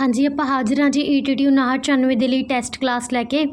ਹਾਂਜੀ ਆਪਾਂ ਹਾਜ਼ਰ ਹਾਂ ਜੀ E ਈਟੀਟੀ 5994 ਦੇ ਲਈ ਟੈਸਟ ਕਲਾਸ ਲੈ ਕੇ।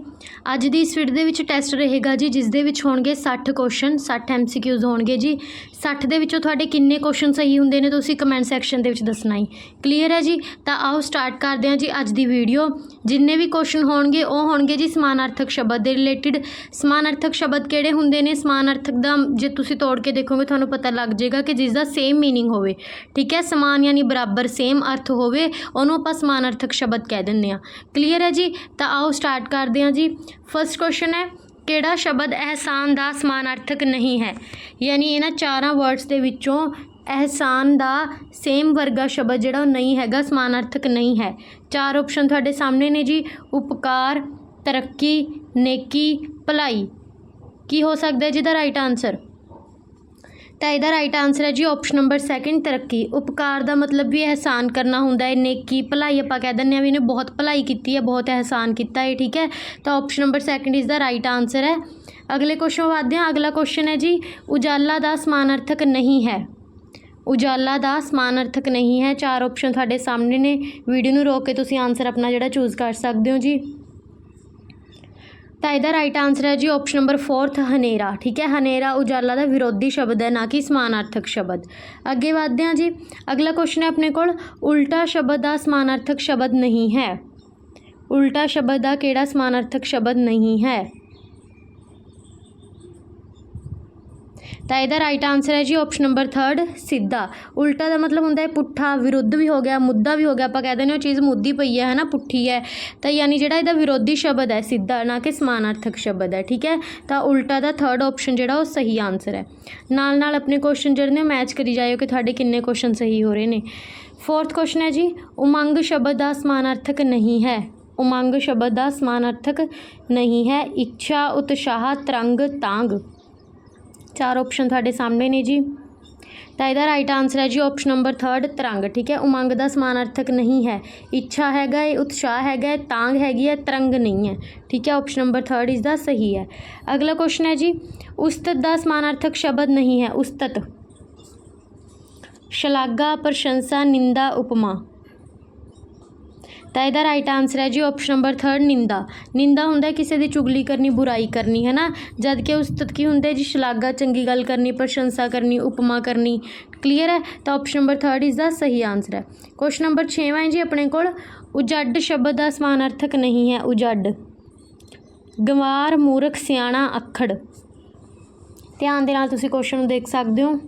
ਅੱਜ ਦੀ ਇਸ ਫੀਡ ਦੇ ਵਿੱਚ ਟੈਸਟ ਰਹੇਗਾ ਜੀ, ਜਿਸ ਦੇ ਵਿੱਚ ਹੋਣਗੇ 60 ਕੁਐਸਚਨ 60 ਐਮਸੀਕਿਊਜ਼ ਹੋਣਗੇ ਜੀ। 60 ਦੇ ਵਿੱਚੋਂ ਤੁਹਾਡੇ ਕਿੰਨੇ ਕੁਐਸਚਨ ਸਹੀ ਹੁੰਦੇ ਨੇ, ਤੁਸੀਂ ਕਮੈਂਟ ਸੈਕਸ਼ਨ ਦੇ ਵਿੱਚ ਦੱਸਣਾ ਹੀ ਕਲੀਅਰ ਹੈ ਜੀ? ਤਾਂ ਆਓ ਸਟਾਰਟ ਕਰਦੇ ਹਾਂ ਜੀ ਅੱਜ ਦੀ ਵੀਡੀਓ ਜਿੰਨੇ ਵੀ ਕੁਐਸਚਨ ਹੋਣਗੇ, ਉਹ ਹੋਣਗੇ ਜੀ ਸਮਾਨਾਰਥਕ ਸ਼ਬਦ ਦੇ ਰਿਲੇਟਡ ਸਮਾਨਾਰਥਕ ਸ਼ਬਦ ਕਿਹੜੇ ਹੁੰਦੇ ਨੇ? ਸਮਾਨਾਰਥਕ ਦਾ ਜੇ ਤੁਸੀਂ ਤੋੜ ਕੇ ਦੇਖੋਗੇ, ਤੁਹਾਨੂੰ ਪਤਾ ਲੱਗ ਜਾਏਗਾ ਕਿ ਜਿਸ ਦਾ ਸੇਮ ਮੀਨਿੰਗ ਹੋਵੇ, ਠੀਕ ਹੈ? ਸਮਾਨ ਯਾਨੀ ਬਰਾਬਰ ਸੇਮ ਅਰਥ ਹੋਵੇ, ਉਹਨੂੰ ਆਪਾਂ ਸਮਾਨਾਰਥਕ ਸ਼ਬਦ ਕਹਿ ਦਿੰਦੇ ਆ ਕਲੀਅਰ ਹੈ ਜੀ? ਤਾਂ ਆਓ ਸਟਾਰਟ ਕਰਦੇ ਹਾਂ ਜੀ। ਫਸਟ ਕੁਐਸਚਨ ਹੈ, ਕਿਹੜਾ ਸ਼ਬਦ ਅਹਿਸਾਨ ਦਾ ਸਮਾਨਾਰਥਕ ਨਹੀਂ ਹੈ? ਯਾਨੀ ਇਹਨਾਂ ਚਾਰਾਂ ਵਰਡਸ ਦੇ ਵਿੱਚੋਂ ਅਹਿਸਾਨ ਦਾ ਸੇਮ ਵਰਗਾ ਸ਼ਬਦ ਜਿਹੜਾ ਉਹ ਨਹੀਂ ਹੈਗਾ, ਸਮਾਨਾਰਥਕ ਨਹੀਂ ਹੈ। ਚਾਰ ਆਪਸ਼ਨ ਤੁਹਾਡੇ ਸਾਹਮਣੇ ਨੇ ਜੀ, ਉਪਕਾਰ, ਤਰੱਕੀ, ਨੇਕੀ, ਭਲਾਈ। ਕੀ ਹੋ ਸਕਦਾ ਹੈ ਜਿਹਦਾ ਰਾਈਟ ਆਨਸਰ ਤਾਂ ਇਹਦਾ ਰਾਈਟ ਆਨਸਰ ਹੈ ਜੀ ਆਪਸ਼ਨ ਨੰਬਰ ਸੈਕਿੰਡ ਤਰੱਕੀ। ਉਪਕਾਰ ਦਾ ਮਤਲਬ ਵੀ ਅਹਿਸਾਨ ਕਰਨਾ ਹੁੰਦਾ ਹੈ। ਨੇਕੀ ਭਲਾਈ ਆਪਾਂ ਕਹਿ ਦਿੰਦੇ ਹਾਂ ਵੀ ਇਹਨੇ ਬਹੁਤ ਭਲਾਈ ਕੀਤੀ ਹੈ, ਬਹੁਤ ਅਹਿਸਾਨ ਕੀਤਾ ਹੈ, ਠੀਕ ਹੈ? ਤਾਂ option number second is the right answer ਹੈ। ਅਗਲੇ ਕੁਐਸਚਨ ਵਧਦੇ ਹਾਂ। ਅਗਲਾ ਕੁਐਸਚਨ ਹੈ ਜੀ, ਉਜਾਲਾ ਦਾ ਸਮਾਨਾਰਥਕ ਨਹੀਂ ਹੈ। ਉਜਾਲਾ ਦਾ ਸਮਾਨਾਰਥਕ ਨਹੀਂ ਹੈ। ਚਾਰ ਆਪਸ਼ਨ ਤੁਹਾਡੇ ਸਾਹਮਣੇ ਨੇ। ਵੀਡੀਓ ਨੂੰ ਰੋਕ ਕੇ ਤੁਸੀਂ ਆਨਸਰ ਆਪਣਾ ਜਿਹੜਾ ਚੂਜ਼ ਕਰ ਸਕਦੇ ਹੋ ਜੀ। ਤਾਂ ਇਹਦਾ ਰਾਈਟ ਆਨਸਰ ਹੈ ਜੀ ਆਪਸ਼ਨ ਨੰਬਰ 4th ਹਨੇਰਾ। ਠੀਕ ਹੈ, ਹਨੇਰਾ ਉਜਾਲਾ ਦਾ ਵਿਰੋਧੀ ਸ਼ਬਦ ਹੈ, ਨਾ ਕਿ ਸਮਾਨਾਰਥਕ ਸ਼ਬਦ। ਅੱਗੇ ਵਧਦੇ ਹਾਂ ਜੀ। ਅਗਲਾ ਕੁਐਸਚਨ ਹੈ ਆਪਣੇ ਕੋਲ, ਉਲਟਾ ਸ਼ਬਦ ਦਾ ਸਮਾਨਾਰਥਕ ਸ਼ਬਦ ਨਹੀਂ ਹੈ। ਉਲਟਾ ਸ਼ਬਦ ਦਾ ਕਿਹੜਾ ਸਮਾਨਾਰਥਕ ਸ਼ਬਦ ਨਹੀਂ ਹੈ? ਤਾਂ ਇਹਦਾ ਰਾਈਟ ਆਨਸਰ ਹੈ ਜੀ ਆਪਸ਼ਨ ਨੰਬਰ 3rd ਸਿੱਧਾ। ਉਲਟਾ ਦਾ ਮਤਲਬ ਹੁੰਦਾ ਹੈ ਪੁੱਠਾ, ਵਿਰੁੱਧ ਵੀ ਹੋ ਗਿਆ, ਮੁੱਦਾ ਵੀ ਹੋ ਗਿਆ। ਆਪਾਂ ਕਹਿ ਦਿੰਦੇ ਹਾਂ ਉਹ ਚੀਜ਼ ਮੁੱਦੀ ਪਈ ਹੈ ਹੈ ਨਾ ਪੁੱਠੀ ਹੈ। ਤਾਂ ਯਾਨੀ ਜਿਹੜਾ ਇਹਦਾ ਵਿਰੋਧੀ ਸ਼ਬਦ ਹੈ, ਸਿੱਧਾ ਨਾ ਕਿ ਸਮਾਨਾਰਥਕ ਸ਼ਬਦ ਹੈ, ਠੀਕ ਹੈ? ਤਾਂ ਉਲਟਾ ਦਾ 3rd ਆਪਸ਼ਨ ਜਿਹੜਾ ਉਹ ਸਹੀ ਆਨਸਰ ਹੈ। ਨਾਲ ਨਾਲ ਆਪਣੇ ਕੁਐਸਚਨ ਜਿਹੜੇ ਨੇ ਮੈਚ ਕਰੀ ਜਾਇਓ ਕਿ ਤੁਹਾਡੇ ਕਿੰਨੇ ਕੁਐਸਚਨ ਸਹੀ ਹੋ ਰਹੇ ਨੇ। ਫੋਰਥ ਕੁਐਸਚਨ ਹੈ ਜੀ, ਉਮੰਗ ਸ਼ਬਦ ਦਾ ਸਮਾਨਾਰਥਕ ਨਹੀਂ ਹੈ। ਉਮੰਗ ਸ਼ਬਦ ਦਾ ਸਮਾਨਾਰਥਕ ਨਹੀਂ ਹੈ। ਇੱਛਾ, ਉਤਸ਼ਾਹ, ਤਰੰਗ, ਤਾਂਗ। ਚਾਰ ਆਪਸ਼ਨ ਤੁਹਾਡੇ ਸਾਹਮਣੇ ਨੇ ਜੀ। ਤਾਂ ਇਹਦਾ ਰਾਈਟ ਆਨਸਰ ਹੈ ਜੀ ਆਪਸ਼ਨ ਨੰਬਰ 3rd ਤਰੰਗ, ਠੀਕ ਹੈ? ਉਮੰਗ ਦਾ ਸਮਾਨਾਰਥਕ ਨਹੀਂ ਹੈ। ਇੱਛਾ ਹੈਗਾ ਹੈ, ਉਤਸ਼ਾਹ ਹੈਗਾ ਹੈ ਤਾਂਗ ਹੈਗੀ ਹੈ, ਤਰੰਗ ਨਹੀਂ ਹੈ। ਠੀਕ ਹੈ? ਆਪਸ਼ਨ ਨੰਬਰ 3rd ਇਸ ਦਾ ਸਹੀ ਹੈ। ਅਗਲਾ ਕੁਐਸਚਨ ਹੈ ਜੀ, ਉਸਤਤ ਦਾ ਸਮਾਨਾਰਥਕ ਸ਼ਬਦ ਨਹੀਂ ਹੈ, ਉਸਤਤ। ਸ਼ਲਾਘਾ, ਪ੍ਰਸ਼ੰਸਾ, ਨਿੰਦਾ, ਉਪਮਾ। ਤਾਂ ਇਹਦਾ ਰਾਈਟ ਆਨਸਰ ਹੈ ਜੀ ਆਪਸ਼ਨ ਨੰਬਰ 3rd ਨਿੰਦਾ। ਨਿੰਦਾ ਹੁੰਦਾ ਕਿਸੇ ਦੀ ਚੁਗਲੀ ਕਰਨੀ, ਬੁਰਾਈ ਕਰਨੀ ਹੈ ਨਾ ਜਦ ਕਿ ਉਸਤਤ ਕੀ ਹੁੰਦਾ ਜੀ, ਸ਼ਲਾਘਾ, ਚੰਗੀ ਗੱਲ ਕਰਨੀ, ਪ੍ਰਸ਼ੰਸਾ ਕਰਨੀ, ਉਪਮਾ ਕਰਨੀ। ਕਲੀਅਰ ਹੈ? ਤਾਂ ਆਪਸ਼ਨ ਨੰਬਰ 3rd ਇਸ ਦਾ ਸਹੀ ਆਨਸਰ ਹੈ। ਕੁਐਸਚਨ ਨੰਬਰ 6ਵਾਂ ਹੈ ਜੀ ਆਪਣੇ ਕੋਲ। ਉਜੱਡ ਸ਼ਬਦ ਦਾ ਸਮਾਨਾਰਥਕ ਨਹੀਂ ਹੈ, ਉਜੱਡ। ਗਵਾਰ, ਮੂਰਖ, ਸਿਆਣਾ, ਅਖੜ। ਧਿਆਨ ਦੇ ਨਾਲ ਤੁਸੀਂ ਕੁਐਸਚਨ ਨੂੰ ਦੇਖ ਸਕਦੇ ਹੋ।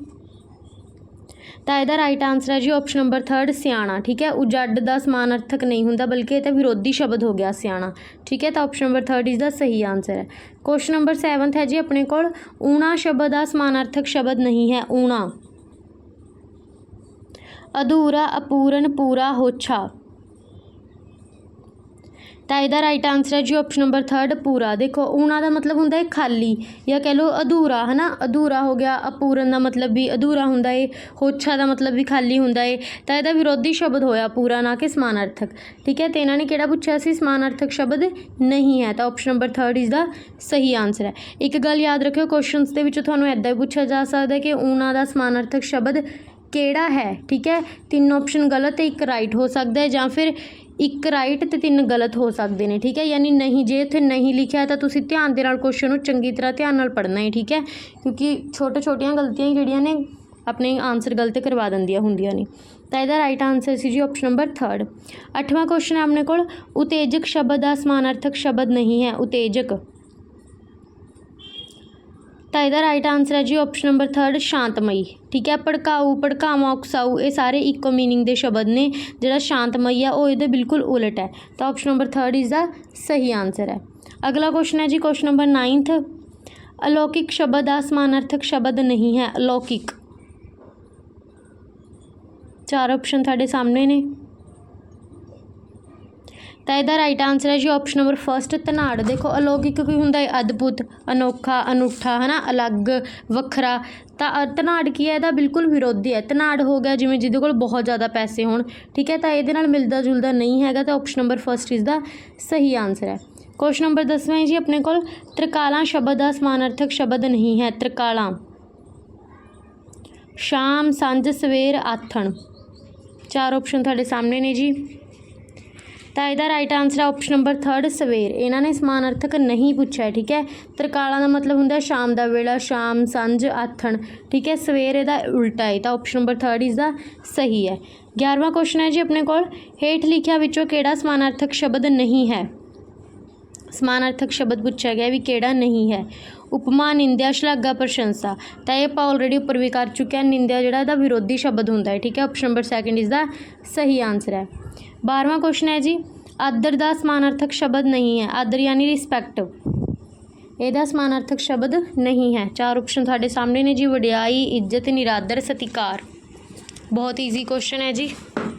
ਤਾਂ ਇਹਦਾ ਰਾਈਟ ਆਨਸਰ ਹੈ ਜੀ ਆਪਸ਼ਨ ਨੰਬਰ 3rd ਸਿਆਣਾ, ਠੀਕ ਹੈ? ਉਜੱਡ ਦਾ ਸਮਾਨਾਰਥਕ ਨਹੀਂ ਹੁੰਦਾ, ਬਲਕਿ ਇਹ ਤਾਂ ਵਿਰੋਧੀ ਸ਼ਬਦ ਹੋ ਗਿਆ, ਸਿਆਣਾ, ਠੀਕ ਹੈ? ਤਾਂ ਆਪਸ਼ਨ ਨੰਬਰ 3rd ਇਸ ਦਾ ਸਹੀ ਆਨਸਰ ਹੈ। ਕੁਐਸਚਨ ਨੰਬਰ 7th ਹੈ ਜੀ ਆਪਣੇ ਕੋਲ, ਊਣਾ ਸ਼ਬਦ ਦਾ ਸਮਾਨਾਰਥਕ ਸ਼ਬਦ ਨਹੀਂ ਹੈ, ਊਣਾ। ਅਧੂਰਾ, ਅਪੂਰਨ, ਪੂਰਾ, ਹੋਛਾ। ਤਾਂ ਇਹਦਾ ਰਾਈਟ ਆਨਸਰ ਹੈ ਜੀ ਆਪਸ਼ਨ ਨੰਬਰ 3rd ਪੂਰਾ। ਦੇਖੋ, ਊਣਾ ਦਾ ਮਤਲਬ ਹੁੰਦਾ ਹੈ ਖਾਲੀ ਜਾਂ ਕਹਿ ਲਓ ਅਧੂਰਾ ਹੈ ਨਾ ਅਧੂਰਾ ਹੋ ਗਿਆ, ਅਪੂਰਨ ਦਾ ਮਤਲਬ ਵੀ ਅਧੂਰਾ ਹੁੰਦਾ ਏ, ਹੋਛਾ ਦਾ ਮਤਲਬ ਵੀ ਖਾਲੀ ਹੁੰਦਾ ਏ। ਤਾਂ ਇਹਦਾ ਵਿਰੋਧੀ ਸ਼ਬਦ ਹੋਇਆ ਪੂਰਾ, ਨਾ ਕਿ ਸਮਾਨਾਰਥਕ। ਠੀਕ ਹੈ, ਤੇ ਇਹਨਾਂ ਨੇ ਕਿਹੜਾ ਪੁੱਛਿਆ ਸੀ? ਸਮਾਨਾਰਥਕ ਸ਼ਬਦ ਨਹੀਂ ਹੈ। ਤਾਂ ਆਪਸ਼ਨ ਨੰਬਰ 3rd ਇਸ ਦਾ ਸਹੀ ਆਨਸਰ ਹੈ। ਇੱਕ ਗੱਲ ਯਾਦ ਰੱਖਿਓ ਕੁਐਸਚਨਸ ਦੇ ਵਿੱਚ ਤੁਹਾਨੂੰ ਐਦਾਂ ਹੀ ਪੁੱਛਿਆ ਜਾ ਸਕਦਾ ਹੈ ਕਿ ਊਣਾ ਦਾ ਸਮਾਨਾਰਥਕ ਸ਼ਬਦ ਕਿਹੜਾ ਹੈ? ਠੀਕ ਹੈ, ਤਿੰਨ ਆਪਸ਼ਨ ਗਲਤ ਤੇ ਇੱਕ ਰਾਈਟ ਹੋ ਸਕਦਾ ਹੈ ਜਾਂ ਫਿਰ ਇੱਕ ਰਾਈਟ ਤੇ ਤਿੰਨ ਗਲਤ ਹੋ ਸਕਦੇ ਨੇ, ਠੀਕ ਹੈ? ਯਾਨੀ ਨਹੀਂ, ਜੇ ਇੱਥੇ ਨਹੀਂ ਲਿਖਿਆ ਤਾਂ ਤੁਸੀਂ ਧਿਆਨ ਦੇ ਨਾਲ ਕੁਐਸਚਨ ਨੂੰ ਚੰਗੀ ਤਰ੍ਹਾਂ ਧਿਆਨ ਨਾਲ ਪੜ੍ਹਨਾ ਹੈ, ਠੀਕ ਹੈ? ਕਿਉਂਕਿ ਛੋਟੇ ਛੋਟੀਆਂ ਗਲਤੀਆਂ ਜਿਹੜੀਆਂ ਨੇ, ਆਪਣੇ ਆਨਸਰ ਗਲਤ ਕਰਵਾ ਦਿੰਦੀਆਂ ਹੁੰਦੀਆਂ ਨੇ। ਤਾਂ ਇਹਦਾ ਰਾਈਟ ਆਨਸਰ ਸੀ ਜੀ ਆਪਸ਼ਨ ਨੰਬਰ 3rd ਅੱਠਵਾਂ ਕੁਐਸਚਨ ਹੈ ਆਪਣੇ ਕੋਲ, ਉਤੇਜਕ ਸ਼ਬਦ ਦਾ ਸਮਾਨਾਰਥਕ ਸ਼ਬਦ ਨਹੀਂ ਹੈ, ਉਤੇਜਕ। ਤਾਂ ਇਹਦਾ ਰਾਈਟ ਆਨਸਰ ਹੈ ਜੀ ਆਪਸ਼ਨ ਨੰਬਰ 3rd ਸ਼ਾਂਤਮਈ। ਠੀਕ ਹੈ, ਭੜਕਾਊ, ਭੜਕਾਵਾਂ, ਉਕਸਾਊ, ਇਹ ਸਾਰੇ ਇੱਕੋ ਮੀਨਿੰਗ ਦੇ ਸ਼ਬਦ ਨੇ, ਜਿਹੜਾ ਸ਼ਾਂਤਮਈ ਆ, ਉਹ ਇਹਦੇ ਬਿਲਕੁਲ ਉਲਟ ਹੈ। ਤਾਂ option number 3rd is the ਸਹੀ ਆਨਸਰ ਹੈ। ਅਗਲਾ ਕੁਐਸਚਨ ਹੈ ਜੀ ਕੁਐਸਚਨ ਨੰਬਰ 9th ਅਲੌਕਿਕ ਸ਼ਬਦ ਦਾ ਸਮਾਨਾਰਥਕ ਸ਼ਬਦ ਨਹੀਂ ਹੈ, ਅਲੌਕਿਕ। ਚਾਰ ਆਪਸ਼ਨ ਤੁਹਾਡੇ ਸਾਹਮਣੇ ਨੇ। ਤਾਂ ਇਹਦਾ ਰਾਈਟ ਆਨਸਰ ਹੈ ਜੀ ਆਪਸ਼ਨ ਨੰਬਰ ਫਸਟ ਧਨਾੜ। ਦੇਖੋ, ਅਲੌਕਿਕ ਕੀ ਹੁੰਦਾ ਹੈ, ਅਦਭੁਤ, ਅਨੋਖਾ, ਅਨੂਠਾ, ਹਨਾ? ਅਲੱਗ, ਵੱਖਰਾ। ਤਾਂ ਧਨਾੜ ਕੀ ਹੈ? ਇਹਦਾ ਬਿਲਕੁਲ ਵਿਰੋਧੀ ਹੈ। ਧਨਾੜ ਹੋ ਗਿਆ ਜਿਵੇਂ ਜਿਹਦੇ ਕੋਲ ਬਹੁਤ ਜ਼ਿਆਦਾ ਪੈਸੇ ਹੋਣ, ਠੀਕ ਹੈ? ਤਾਂ ਇਹਦੇ ਨਾਲ ਮਿਲਦਾ ਜੁਲਦਾ ਨਹੀਂ ਹੈਗਾ, ਤਾਂ ਆਪਸ਼ਨ ਨੰਬਰ ਫਸਟ ਇਸ ਦਾ ਸਹੀ ਆਨਸਰ ਹੈ। ਕੁਐਸਚਨ ਨੰਬਰ 10ਵਾਂ ਹੈ ਜੀ ਆਪਣੇ ਕੋਲ, ਤ੍ਰਿਕਾਲਾਂ ਸ਼ਬਦ ਦਾ ਸਮਾਨਾਰਥਕ ਸ਼ਬਦ ਨਹੀਂ ਹੈ, ਤ੍ਰਿਕਾਲਾਂ। ਸ਼ਾਮ, ਸੰਝ, ਸਵੇਰ, ਆਥਣ। ਚਾਰ ਆਪਸ਼ਨ ਤੁਹਾਡੇ ਸਾਹਮਣੇ ਨੇ ਜੀ। ਤਾਂ ਇਹਦਾ ਰਾਈਟ ਆਨਸਰ ਹੈ ਆਪਸ਼ਨ ਨੰਬਰ 3 ਸਵੇਰ। ਇਹਨਾਂ ਨੇ ਸਮਾਨਾਰਥਕ ਨਹੀਂ ਪੁੱਛਿਆ, ਠੀਕ ਹੈ? ਤਰਕਾਲਾਂ ਦਾ ਮਤਲਬ ਹੁੰਦਾ ਸ਼ਾਮ ਦਾ ਵੇਲਾ, ਸ਼ਾਮ ਸੰਝ ਆਥਣ, ਠੀਕ ਹੈ? ਸਵੇਰ ਇਹਦਾ ਉਲਟਾ ਹੈ, ਤਾਂ ਆਪਸ਼ਨ ਨੰਬਰ 3 ਇਸ ਦਾ ਸਹੀ ਹੈ। 11ਵਾਂ ਕੁਐਸਚਨ ਹੈ ਜੀ ਆਪਣੇ ਕੋਲ, ਹੇਠ ਲਿਖਿਆ ਵਿੱਚੋਂ ਕਿਹੜਾ ਸਮਾਨਾਰਥਕ ਸ਼ਬਦ ਨਹੀਂ ਹੈ? ਸਮਾਨਾਰਥਕ ਸ਼ਬਦ ਪੁੱਛਿਆ ਗਿਆ ਵੀ ਕਿਹੜਾ ਨਹੀਂ ਹੈ ਉਪਮਾ ਨਿੰਦਿਆ ਸ਼ਲਾਘਾ ਪ੍ਰਸ਼ੰਸਾ ਤਾਂ ਇਹ ਆਪਾਂ ਆਲਰੇਡੀ ਉੱਪਰ ਵੀ ਕਰ ਚੁੱਕੇ ਹਾਂ ਨਿੰਦਿਆ ਜਿਹੜਾ ਇਹਦਾ ਵਿਰੋਧੀ ਸ਼ਬਦ ਹੁੰਦਾ ਹੈ ਠੀਕ ਹੈ ਆਪਸ਼ਨ ਨੰਬਰ 2 ਇਸ ਦਾ ਸਹੀ ਆਨਸਰ ਹੈ 12ਵਾਂ ਕੁਐਸਚਨ ਹੈ ਜੀ ਆਦਰ ਦਾ ਸਮਾਨਾਰਥਕ ਸ਼ਬਦ ਨਹੀਂ ਹੈ ਆਦਰ ਯਾਨੀ ਰਿਸਪੈਕਟ ਇਹਦਾ ਸਮਾਨਾਰਥਕ ਸ਼ਬਦ ਨਹੀਂ ਹੈ ਚਾਰ ਆਪਸ਼ਨ ਤੁਹਾਡੇ ਸਾਹਮਣੇ ਨੇ ਜੀ ਵਡਿਆਈ ਇੱਜ਼ਤ ਨਿਰਾਦਰ ਸਤਿਕਾਰ ਬਹੁਤ ਈਜ਼ੀ ਕੁਐਸਚਨ ਹੈ ਜੀ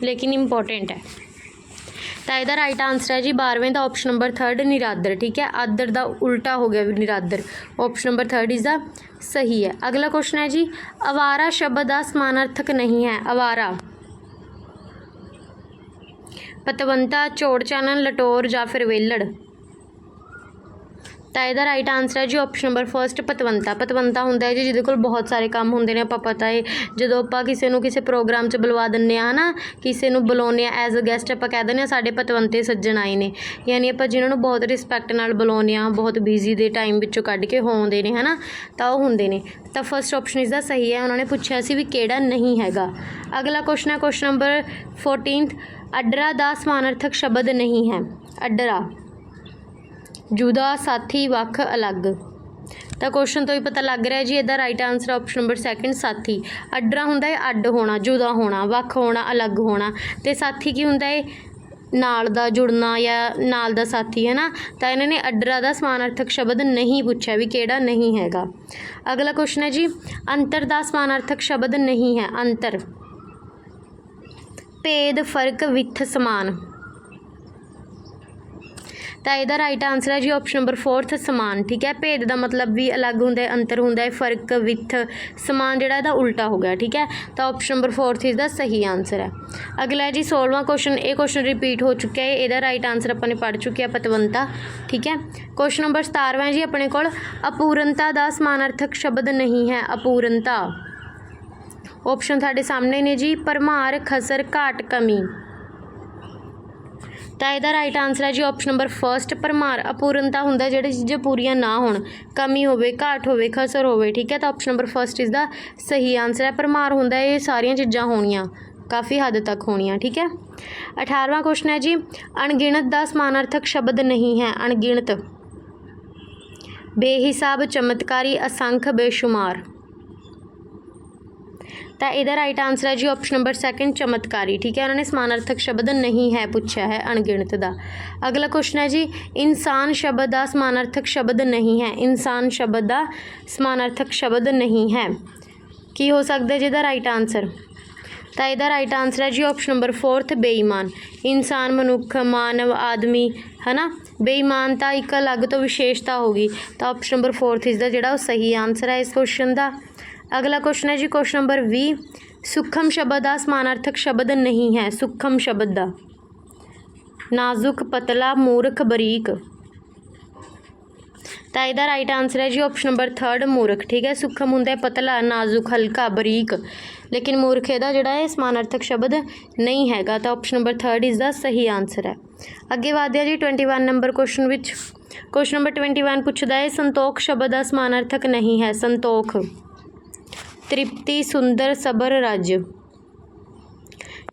ਲੇਕਿਨ ਇੰਪੋਰਟੈਂਟ ਹੈ ਤਾਂ ਇਹਦਾ ਰਾਈਟ ਆਨਸਰ ਹੈ ਜੀ 12ਵੇਂ ਦਾ ਆਪਸ਼ਨ ਨੰਬਰ 3 ਨਿਰਾਦਰ, ਠੀਕ ਹੈ? ਆਦਰ ਦਾ ਉਲਟਾ ਹੋ ਗਿਆ ਨਿਰਾਦਰ। ਆਪਸ਼ਨ ਨੰਬਰ 3 ਇਸ ਦਾ ਸਹੀ ਹੈ। ਅਗਲਾ ਕੁਐਸਚਨ ਹੈ ਜੀ, ਅਵਾਰਾ ਸ਼ਬਦ ਦਾ ਸਮਾਨਾਰਥਕ ਨਹੀਂ ਹੈ। ਅਵਾਰਾ। ਪਤਵੰਤਾ, ਚੋੜ ਚਾਨਣ, ਲਟੋਰ ਜਾਂ ਫਿਰ ਵੇਲੜ। ਤਾਂ ਇਹਦਾ ਰਾਈਟ ਆਨਸਰ ਹੈ ਜੀ ਆਪਸ਼ਨ ਨੰਬਰ ਫਰਸਟ ਪਤਵੰਤਾ। ਪਤਵੰਤਾ ਹੁੰਦਾ ਹੈ ਜੀ, ਜਿਹਦੇ ਕੋਲ ਬਹੁਤ ਸਾਰੇ ਕੰਮ ਹੁੰਦੇ ਨੇ, ਆਪਾਂ ਪਤਾ ਹੈ ਜਦੋਂ ਆਪਾਂ ਕਿਸੇ ਨੂੰ ਕਿਸੇ ਪ੍ਰੋਗਰਾਮ 'ਚ ਬੁਲਵਾ ਦਿੰਨੇ ਆ ਹਨਾ ਕਿਸੇ ਨੂੰ ਬੁਲਾਉਂਦੇ ਆ ਐਜ਼ ਅ ਗੈਸਟ ਆਪਾਂ ਕਹਿ ਦਿੰਦੇ ਆ ਸਾਡੇ ਪਤਵੰਤੇ ਸੱਜਣ ਆਏ ਨੇ। ਯਾਨੀ ਆਪਾਂ ਜਿਨ੍ਹਾਂ ਨੂੰ ਬਹੁਤ ਰਿਸਪੈਕਟ ਨਾਲ ਬੁਲਾਉਂਦੇ ਆ ਬਹੁਤ ਬਿਜ਼ੀ ਦੇ ਟਾਈਮ ਵਿੱਚੋਂ ਕੱਢ ਕੇ ਹੋਉਂਦੇ ਨੇ, ਹਨਾ, ਤਾਂ ਉਹ ਹੁੰਦੇ ਨੇ। ਤਾਂ ਫਰਸਟ ਆਪਸ਼ਨ ਇਸ ਦਾ ਸਹੀ ਹੈ। ਉਹਨਾਂ ਨੇ ਪੁੱਛਿਆ ਸੀ ਵੀ ਕਿਹੜਾ ਨਹੀਂ ਹੈਗਾ। ਅਗਲਾ ਕੁਐਸਚਨ ਹੈ ਕੁਐਸਚਨ ਨੰਬਰ 14th ਅਡਰਾ ਦਾ ਸਮਾਨਾਰਥਕ ਸ਼ਬਦ ਨਹੀਂ ਹੈ। ਅਡਰਾ। ਜੁਦਾ ਸਾਥੀ ਵੱਖ ਅਲੱਗ। ਤਾਂ ਕੁਐਸਚਨ ਤੋਂ ਹੀ ਪਤਾ ਲੱਗ ਰਿਹਾ ਜੀ, ਇਹਦਾ right answer option number second ਸਾਥੀ। ਅੱਡਰਾ ਹੁੰਦਾ ਹੈ ਅੱਡ ਹੋਣਾ, ਜੁਦਾ ਹੋਣਾ, ਵੱਖ ਹੋਣਾ, ਅਲੱਗ ਹੋਣਾ। ਤੇ ਸਾਥੀ ਕੀ ਹੁੰਦਾ ਹੈ? ਨਾਲ ਦਾ ਜੁੜਨਾ ਜਾਂ ਨਾਲ ਦਾ ਸਾਥੀ ਹੈ ਨਾ ਤਾਂ ਇਹਨਾਂ ਨੇ ਅੱਡਰਾ ਦਾ ਸਮਾਨਾਰਥਕ ਸ਼ਬਦ ਨਹੀਂ ਪੁੱਛਿਆ ਵੀ ਕਿਹੜਾ ਨਹੀਂ ਹੈਗਾ। ਅਗਲਾ ਕੁਐਸਚਨ ਹੈ ਜੀ, ਅੰਤਰ ਦਾ ਸਮਾਨਾਰਥਕ ਸ਼ਬਦ ਨਹੀਂ ਹੈ, ਅੰਤਰ। ਭੇਦ, ਫ਼ਰਕ, ਵਿੱਥ, ਸਮਾਨ। ਤਾਂ ਇਹਦਾ ਰਾਈਟ ਆਨਸਰ ਹੈ ਜੀ ਆਪਸ਼ਨ ਨੰਬਰ 4th ਸਮਾਨ, ਠੀਕ ਹੈ? ਭੇਦ ਦਾ ਮਤਲਬ ਵੀ ਅਲੱਗ ਹੁੰਦਾ ਹੈ, ਅੰਤਰ ਹੁੰਦਾ ਹੈ, ਫ਼ਰਕ ਵਿਥ ਸਮਾਨ ਜਿਹੜਾ ਇਹਦਾ ਉਲਟਾ ਹੋ ਗਿਆ, ਠੀਕ ਹੈ? ਤਾਂ ਆਪਸ਼ਨ ਨੰਬਰ 4th ਇਸ ਦਾ ਸਹੀ ਆਨਸਰ ਹੈ। ਅਗਲਾ ਜੀ 16ਵਾਂ ਕੁਐਸਚਨ ਇਹ ਕੁਐਸਚਨ ਰਿਪੀਟ ਹੋ ਚੁੱਕਿਆ ਹੈ, ਇਹਦਾ ਰਾਈਟ ਆਨਸਰ ਆਪਾਂ ਨੇ ਪੜ੍ਹ ਚੁੱਕਿਆ ਪਤਵੰਤਾ, ਠੀਕ ਹੈ? ਕੁਐਸਚਨ ਨੰਬਰ 17ਵਾਂ ਜੀ ਆਪਣੇ ਕੋਲ, ਅਪੂਰਨਤਾ ਦਾ ਸਮਾਨਾਰਥਕ ਸ਼ਬਦ ਨਹੀਂ ਹੈ, ਅਪੂਰਨਤਾ। ਆਪਸ਼ਨ ਤੁਹਾਡੇ ਸਾਹਮਣੇ ਨੇ ਜੀ ਪਰਮਾਰ ਖਸਰ, ਘਾਟ, ਕਮੀ। ਤਾਂ ਇਹਦਾ ਰਾਈਟ ਆਨਸਰ ਹੈ ਜੀ ਆਪਸ਼ਨ ਨੰਬਰ ਫਰਸਟ ਪਰਮਾਰ ਅਪੂਰਨਤਾ ਹੁੰਦਾ ਜਿਹੜੇ ਚੀਜ਼ਾਂ ਪੂਰੀਆਂ ਨਾ ਹੋਣ, ਕਮੀ ਹੋਵੇ, ਘਾਟ ਹੋਵੇ, ਖਸਰ ਹੋਵੇ, ਠੀਕ ਹੈ ਤਾਂ ਆਪਸ਼ਨ ਨੰਬਰ ਫਰਸਟ ਇਸ ਦਾ ਸਹੀ ਆਨਸਰ ਹੈ ਪਰਮਾਰ ਹੁੰਦਾ ਇਹ ਸਾਰੀਆਂ ਚੀਜ਼ਾਂ ਹੋਣੀਆਂ, ਕਾਫੀ ਹੱਦ ਤੱਕ ਹੋਣੀਆਂ, ਠੀਕ ਹੈ। 18ਵਾਂ ਕੁਐਸਚਨ ਹੈ ਜੀ, ਅਣਗਿਣਤ ਦਾ ਸਮਾਨਾਰਥਕ ਸ਼ਬਦ ਨਹੀਂ ਹੈ, ਅਣਗਿਣਤ। ਬੇਹਿਸਾਬ, ਚਮਤਕਾਰੀ, ਅਸੰਖ, ਬੇਸ਼ੁਮਾਰ। ਤਾਂ ਇਹਦਾ ਰਾਈਟ ਆਨਸਰ ਹੈ ਜੀ ਆਪਸ਼ਨ ਨੰਬਰ ਸੈਕਿੰਡ ਚਮਤਕਾਰੀ। ਠੀਕ ਹੈ, ਉਹਨਾਂ ਨੇ ਸਮਾਨਾਰਥਕ ਸ਼ਬਦ ਨਹੀਂ ਹੈ ਪੁੱਛਿਆ ਹੈ, ਅਣਗਿਣਤ ਦਾ। ਅਗਲਾ ਕੁਐਸਚਨ ਹੈ ਜੀ, ਇਨਸਾਨ ਸ਼ਬਦ ਦਾ ਸਮਾਨਾਰਥਕ ਸ਼ਬਦ ਨਹੀਂ ਹੈ। ਇਨਸਾਨ ਸ਼ਬਦ ਦਾ ਸਮਾਨਾਰਥਕ ਸ਼ਬਦ ਨਹੀਂ ਹੈ। ਕੀ ਹੋ ਸਕਦਾ ਹੈ ਜਿਹਦਾ ਰਾਈਟ ਆਨਸਰ ਤਾਂ ਇਹਦਾ ਰਾਈਟ ਆਨਸਰ ਹੈ ਜੀ ਆਪਸ਼ਨ ਨੰਬਰ 4th ਬੇਈਮਾਨ। ਇਨਸਾਨ, ਮਨੁੱਖ, ਮਾਨਵ, ਆਦਮੀ, ਹਨਾ? ਬੇਈਮਾਨਤਾ ਇੱਕ ਅਲੱਗ ਤੋਂ ਵਿਸ਼ੇਸ਼ਤਾ ਹੋਗੀ ਤਾਂ ਆਪਸ਼ਨ ਨੰਬਰ 4th ਇਸ ਦਾ ਜਿਹੜਾ ਉਹ ਸਹੀ ਆਨਸਰ ਹੈ ਇਸ ਕੁਐਸਚਨ ਦਾ। ਅਗਲਾ ਕੁਐਸਚਨ ਹੈ ਜੀ ਕੁਐਸਚਨ ਨੰਬਰ 20 ਸੁਖਮ ਸ਼ਬਦ ਦਾ ਸਮਾਨਾਰਥਕ ਸ਼ਬਦ ਨਹੀਂ ਹੈ, ਸੁਖਮ ਸ਼ਬਦ ਦਾ। ਨਾਜ਼ੁਕ, ਪਤਲਾ, ਮੂਰਖ, ਬਰੀਕ। ਤਾਂ ਇਹਦਾ ਰਾਈਟ ਆਨਸਰ ਹੈ ਜੀ ਆਪਸ਼ਨ ਨੰਬਰ 3 ਮੂਰਖ। ਠੀਕ ਹੈ, ਸੁਖਮ ਹੁੰਦਾ ਹੈ, ਪਤਲਾ, ਨਾਜ਼ੁਕ, ਹਲਕਾ, ਬਰੀਕ। ਲੇਕਿਨ ਮੂਰਖ ਇਹਦਾ ਜਿਹੜਾ ਹੈ, ਸਮਾਨਾਰਥਕ ਸ਼ਬਦ ਨਹੀਂ ਹੈਗਾ, ਤਾਂ ਆਪਸ਼ਨ ਨੰਬਰ 3 ਇਸ ਦਾ ਸਹੀ ਆਨਸਰ ਹੈ। ਅੱਗੇ ਵਧਦੇ ਹਾਂ ਜੀ 21 ਨੰਬਰ ਕੁਐਸਚਨ ਵਿੱਚ। ਕੁਐਸਚਨ ਨੰਬਰ 21 ਪੁੱਛਦਾ ਹੈ, ਸੰਤੋਖ ਸ਼ਬਦ ਦਾ ਸਮਾਨਾਰਥਕ ਨਹੀਂ ਹੈ, ਸੰਤੋਖ। ਤ੍ਰਿਪਤੀ ਸੁੰਦਰ ਸਬਰ ਰਜ।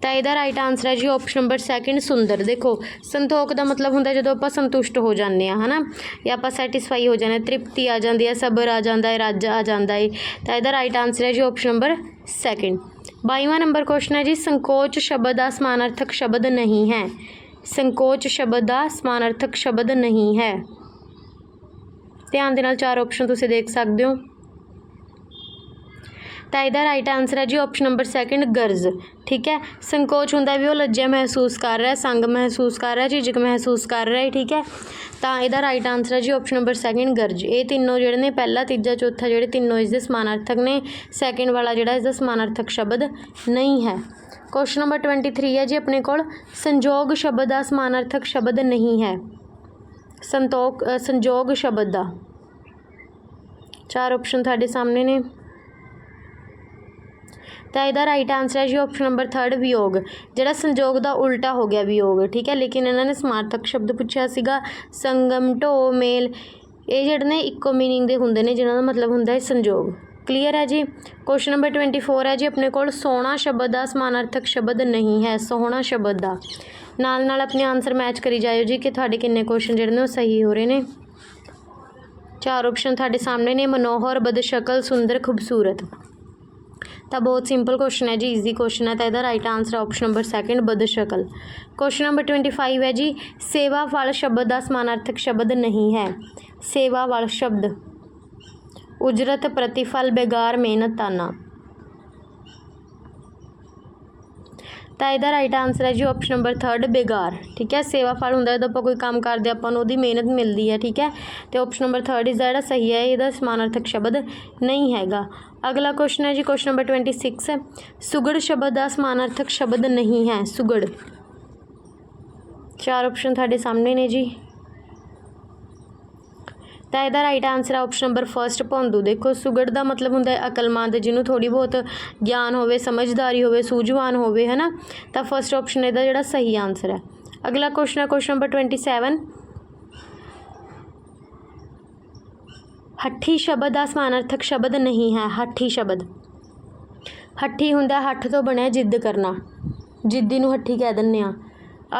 ਤਾਂ ਇਹਦਾ ਰਾਈਟ ਆਨਸਰ ਹੈ ਜੀ ਆਪਸ਼ਨ ਨੰਬਰ ਸੈਕਿੰਡ ਸੁੰਦਰ। ਦੇਖੋ, ਸੰਤੋਖ ਦਾ ਮਤਲਬ ਹੁੰਦਾ ਜਦੋਂ ਆਪਾਂ ਸੰਤੁਸ਼ਟ ਹੋ ਜਾਂਦੇ ਆ ਹਨਾ? ਜਾਂ ਆਪਾਂ ਸੈਟੀਸਫਾਈ ਹੋ ਜਾਂਦੇ ਹਾਂ, ਤ੍ਰਿਪਤੀ ਆ ਜਾਂਦੀ ਹੈ, ਸਬਰ ਆ ਜਾਂਦਾ ਹੈ, ਰਾਜ ਆ ਜਾਂਦਾ ਹੈ। ਤਾਂ ਇਹਦਾ ਰਾਈਟ ਆਨਸਰ ਹੈ ਜੀ ਆਪਸ਼ਨ ਨੰਬਰ 2 22ਵਾਂ ਨੰਬਰ ਕੁਐਸਚਨ ਹੈ ਜੀ, ਸੰਕੋਚ ਸ਼ਬਦ ਦਾ ਸਮਾਨਾਰਥਕ ਸ਼ਬਦ ਨਹੀਂ ਹੈ। ਸੰਕੋਚ ਸ਼ਬਦ ਦਾ ਸਮਾਨਾਰਥਕ ਸ਼ਬਦ ਨਹੀਂ ਹੈ। ਧਿਆਨ ਦੇ ਨਾਲ ਚਾਰ ਆਪਸ਼ਨ ਤੁਸੀਂ ਦੇਖ ਸਕਦੇ ਹੋ। ਤਾਂ ਇਹਦਾ ਰਾਈਟ ਆਨਸਰ ਹੈ ਜੀ ਆਪਸ਼ਨ ਨੰਬਰ ਸੈਕਿੰਡ ਗਰਜ਼। ਠੀਕ ਹੈ? ਸੰਕੋਚ ਹੁੰਦਾ ਵੀ ਉਹ ਲੱਜਿਆ ਮਹਿਸੂਸ ਕਰ ਰਿਹਾ ਸੰਗ ਮਹਿਸੂਸ ਕਰ ਰਿਹਾ ਝਿਜਕ ਮਹਿਸੂਸ ਕਰ ਰਿਹਾ ਹੈ ਠੀਕ ਹੈ? ਤਾਂ ਇਹਦਾ ਰਾਈਟ ਆਨਸਰ ਹੈ ਜੀ ਆਪਸ਼ਨ ਨੰਬਰ ਸੈਕਿੰਡ ਗਰਜ। ਇਹ ਤਿੰਨੋਂ ਜਿਹੜੇ ਨੇ ਪਹਿਲਾ ਤੀਜਾ ਚੌਥਾ ਜਿਹੜੇ ਤਿੰਨੋਂ ਇਸ ਦੇ ਸਮਾਨਾਰਥਕ ਨੇ ਸੈਕਿੰਡ ਵਾਲਾ ਜਿਹੜਾ ਇਸ ਦਾ ਸਮਾਨਾਰਥਕ ਸ਼ਬਦ ਨਹੀਂ ਹੈ। ਕੁਐਸਚਨ ਨੰਬਰ 23 ਹੈ ਜੀ ਆਪਣੇ ਕੋਲ। ਸੰਜੋਗ ਸ਼ਬਦ ਦਾ ਸਮਾਨਾਰਥਕ ਸ਼ਬਦ ਨਹੀਂ ਹੈ। ਸੰਤੋਖ ਅ, ਸੰਜੋਗ ਸ਼ਬਦ ਦਾ। ਚਾਰ ਆਪਸ਼ਨ ਤੁਹਾਡੇ ਸਾਹਮਣੇ ਨੇ। ਤਾਂ ਇਹਦਾ ਰਾਈਟ ਆਨਸਰ ਹੈ ਜੀ ਆਪਸ਼ਨ ਨੰਬਰ 3 ਵਿਯੋਗ, ਜਿਹੜਾ ਸੰਜੋਗ ਦਾ ਉਲਟਾ ਹੋ ਗਿਆ ਵਿਯੋਗ, ਠੀਕ ਹੈ? ਲੇਕਿਨ ਇਹਨਾਂ ਨੇ ਸਮਾਰਥਕ ਸ਼ਬਦ ਪੁੱਛਿਆ ਸੀਗਾ, ਸੰਗਮ ਢੋ ਮੇਲ, ਇਹ ਜਿਹੜੇ ਨੇ ਇੱਕੋ ਮੀਨਿੰਗ ਦੇ ਹੁੰਦੇ ਨੇ, ਜਿਨ੍ਹਾਂ ਦਾ ਮਤਲਬ ਹੁੰਦਾ ਹੈ ਸੰਜੋਗ। ਕਲੀਅਰ ਹੈ ਜੀ? ਕੁਐਸਚਨ ਨੰਬਰ 24 ਹੈ ਜੀ, ਆਪਣੇ ਕੋਲ ਸੋਹਣਾ ਸ਼ਬਦ ਦਾ ਸਮਾਨਾਰਥਕ ਸ਼ਬਦ ਨਹੀਂ ਹੈ, ਸੋਹਣਾ ਸ਼ਬਦ ਦਾ। ਨਾਲ ਨਾਲ ਆਪਣੇ ਆਨਸਰ ਮੈਚ ਕਰੀ ਜਾਇਓ ਜੀ ਕਿ ਤੁਹਾਡੇ ਕਿੰਨੇ ਕੁਐਸਚਨ ਜਿਹੜੇ ਨੇ ਉਹ ਸਹੀ ਹੋ ਰਹੇ ਨੇ। ਚਾਰ ਆਪਸ਼ਨ ਤੁਹਾਡੇ ਸਾਹਮਣੇ ਨੇ, ਮਨੋਹਰ, ਬਦਸ਼ਕਲ, ਸੁੰਦਰ, ਖੂਬਸੂਰਤ। ਤਾਂ ਬਹੁਤ ਸਿੰਪਲ ਕੁਐਸਚਨ ਹੈ ਜੀ ਈਜ਼ੀ ਕੁਐਸਚਨ ਹੈ ਤਾਂ ਇਹਦਾ ਰਾਈਟ ਆਨਸਰ ਆਪਸ਼ਨ ਨੰਬਰ 2 ਬਦਸ਼ਕਲ। ਕੁਐਸਚਨ ਨੰਬਰ 25 ਹੈ ਜੀ, ਸੇਵਾ ਫਲ ਸ਼ਬਦ ਦਾ ਸਮਾਨਾਰਥਕ ਸ਼ਬਦ ਨਹੀਂ ਹੈ। ਸੇਵਾ ਵਾਲ ਸ਼ਬਦ। ਉਜਰਤ ਪ੍ਰਤੀਫਲ ਬੇਗਾਰ ਮਿਹਨਤ ਤਾਨਾ ਤਾਂ ਇਹਦਾ ਰਾਈਟ ਆਨਸਰ ਹੈ ਜੀ ਆਪਸ਼ਨ ਨੰਬਰ 3 ਬੇਗਾਰ ਠੀਕ ਹੈ? ਸੇਵਾ ਫਲ ਹੁੰਦਾ ਜਦੋਂ ਆਪਾਂ ਕੋਈ ਕੰਮ ਕਰਦੇ ਹਾਂ, ਆਪਾਂ ਨੂੰ ਉਹਦੀ ਮਿਹਨਤ ਮਿਲਦੀ ਹੈ ਠੀਕ ਹੈ? ਤੇ ਆਪਸ਼ਨ ਨੰਬਰ 3 ਇਸ ਦਾ ਜਿਹੜਾ ਸਹੀ ਹੈ ਇਹਦਾ ਸਮਾਨਾਰਥਕ ਸ਼ਬਦ ਨਹੀਂ ਹੈਗਾ। ਅਗਲਾ ਕੁਐਸਚਨ ਹੈ ਜੀ ਕੁਐਸਚਨ ਨੰਬਰ 26 ਸੁਗੜ ਸ਼ਬਦ ਦਾ ਸਮਾਨਾਰਥਕ ਸ਼ਬਦ ਨਹੀਂ ਹੈ ਸੁਗੜ। ਚਾਰ ਆਪਸ਼ਨ ਤੁਹਾਡੇ ਸਾਹਮਣੇ ਨੇ ਜੀ। ਤਾਂ ਇਹਦਾ ਰਾਈਟ ਆਨਸਰ ਹੈ ਆਪਸ਼ਨ ਨੰਬਰ ਫਰਸਟ ਭੌਂਦੂ। ਦੇਖੋ, ਸੁਗੜ ਦਾ ਮਤਲਬ ਹੁੰਦਾ ਹੈ ਅਕਲਮੰਦ, ਜਿਹਨੂੰ ਥੋੜੀ ਬਹੁਤ ਗਿਆਨ ਹੋਵੇ, ਸਮਝਦਾਰੀ ਹੋਵੇ, ਸੂਝਵਾਨ ਹੋਵੇ ਹੈ ਨਾ ਤਾਂ ਫਰਸਟ ਆਪਸ਼ਨ ਇਹਦਾ ਜਿਹੜਾ ਸਹੀ ਆਨਸਰ ਹੈ। ਅਗਲਾ ਕੁਐਸਚਨ ਹੈ ਕੁਐਸਚਨ ਨੰਬਰ 27 ਹੱਠੀ ਸ਼ਬਦ ਦਾ ਸਮਾਨਾਰਥਕ ਸ਼ਬਦ ਨਹੀਂ ਹੈ, ਹੱਠੀ ਸ਼ਬਦ। ਹੱਠੀ ਹੁੰਦਾ ਹੱਠ ਤੋਂ ਬਣਿਆ ਜਿੱਦ ਕਰਨਾ। ਜਿੱਦੀ ਨੂੰ ਹੱਠੀ ਕਹਿ ਦਿੰਦੇ ਆ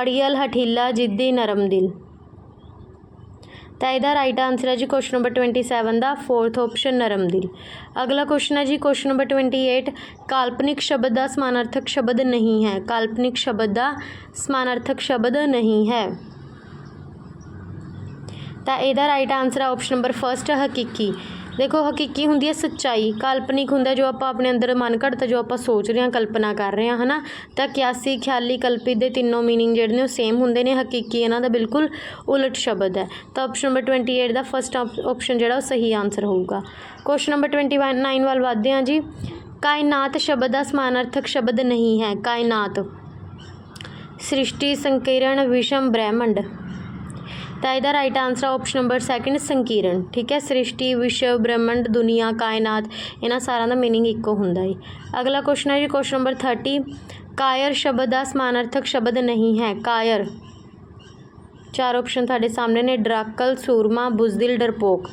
ਅੜੀਅਲ, ਹਠੀਲਾ, ਜਿੱਦੀ, ਨਰਮ ਦਿਲ। ਤਾਂ ਇਹਦਾ ਰਾਈਟ ਆਨਸਰ ਹੈ ਜੀ ਕੁਐਸਚਨ ਨੰਬਰ 27 ਦਾ ਫੋਰਥ ਆਪਸ਼ਨ ਨਰਮ ਦਿਲ। ਅਗਲਾ ਕੁਐਸਚਨ ਹੈ ਜੀ ਕੁਐਸਚਨ ਨੰਬਰ 28 ਕਾਲਪਨਿਕ ਸ਼ਬਦ ਦਾ ਸਮਾਨਾਰਥਕ ਸ਼ਬਦ ਨਹੀਂ ਹੈ। ਕਾਲਪਨਿਕ ਸ਼ਬਦ ਦਾ ਸਮਾਨਾਰਥਕ ਸ਼ਬਦ ਨਹੀਂ ਹੈ। ਤਾਂ ਇਹਦਾ ਰਾਈਟ ਆਨਸਰ ਹੈ ਆਪਸ਼ਨ ਨੰਬਰ ਫਰਸਟ ਹਕੀਕੀ। ਦੇਖੋ ਹਕੀਕੀ ਹੁੰਦੀ ਹੈ ਸੱਚਾਈ। ਕਾਲਪਨਿਕ ਹੁੰਦਾ ਜੋ ਆਪਾਂ ਆਪਣੇ ਅੰਦਰ ਮਨ ਘੜਤ ਜੋ ਆਪਾਂ ਸੋਚ ਰਹੇ ਹਾਂ, ਕਲਪਨਾ ਕਰ ਰਹੇ ਹਾਂ, ਹਨਾ? ਤਾਂ ਕਿਆਸੀ, ਖਿਆਲੀ ਕਲਪਿਤ ਦੇ ਤਿੰਨੋਂ ਮੀਨਿੰਗ ਜਿਹੜੇ ਨੇ ਉਹ ਸੇਮ ਹੁੰਦੇ ਨੇ। ਹਕੀਕੀ ਇਹਨਾਂ ਦਾ ਬਿਲਕੁਲ ਉਲਟ ਸ਼ਬਦ ਹੈ। ਤਾਂ ਆਪਸ਼ਨ ਨੰਬਰ 28 ਦਾ ਫਸਟ ਆਪਸ਼ਨ ਜਿਹੜਾ ਉਹ ਸਹੀ ਆਨਸਰ ਹੋਊਗਾ। ਕੁਐਸਚਨ ਨੰਬਰ 29 ਵੱਲ ਵਧਦੇ ਹਾਂ ਜੀ। ਕਾਇਨਾਤ ਸ਼ਬਦ ਦਾ ਸਮਾਨਾਰਥਕ ਸ਼ਬਦ ਨਹੀਂ ਹੈ। ਕਾਇਨਾਤ। ਸ੍ਰਿਸ਼ਟੀ, ਸੰਕੀਰਣ, ਵਿਸ਼ਮ, ਬ੍ਰਹਿਮੰਡ। ਤਾਂ ਇਹਦਾ ਰਾਈਟ ਆਨਸਰ ਆਪਸ਼ਨ ਨੰਬਰ 2 ਸੰਕੀਰਣ ਠੀਕ ਹੈ? ਸ੍ਰਿਸ਼ਟੀ, ਵਿਸ਼ਵ, ਬ੍ਰਹਿਮੰਡ, ਦੁਨੀਆ, ਕਾਇਨਾਤ, ਇਹਨਾਂ ਸਾਰਿਆਂ ਦਾ ਮੀਨਿੰਗ ਇੱਕੋ ਹੁੰਦਾ ਹੈ ਅਗਲਾ ਕੁਐਸਚਨ ਹੈ ਜੀ ਕੁਐਸਚਨ ਨੰਬਰ 30 ਕਾਇਰ ਸ਼ਬਦ ਦਾ ਸਮਾਨਾਰਥਕ ਸ਼ਬਦ ਨਹੀਂ ਹੈ। ਕਾਇਰ। ਚਾਰ ਆਪਸ਼ਨ ਤੁਹਾਡੇ ਸਾਹਮਣੇ ਨੇ, ਡਰਾਕਲ, ਸੂਰਮਾ, ਬੁਜ਼ਦਿਲ, ਡਰਪੋਕ।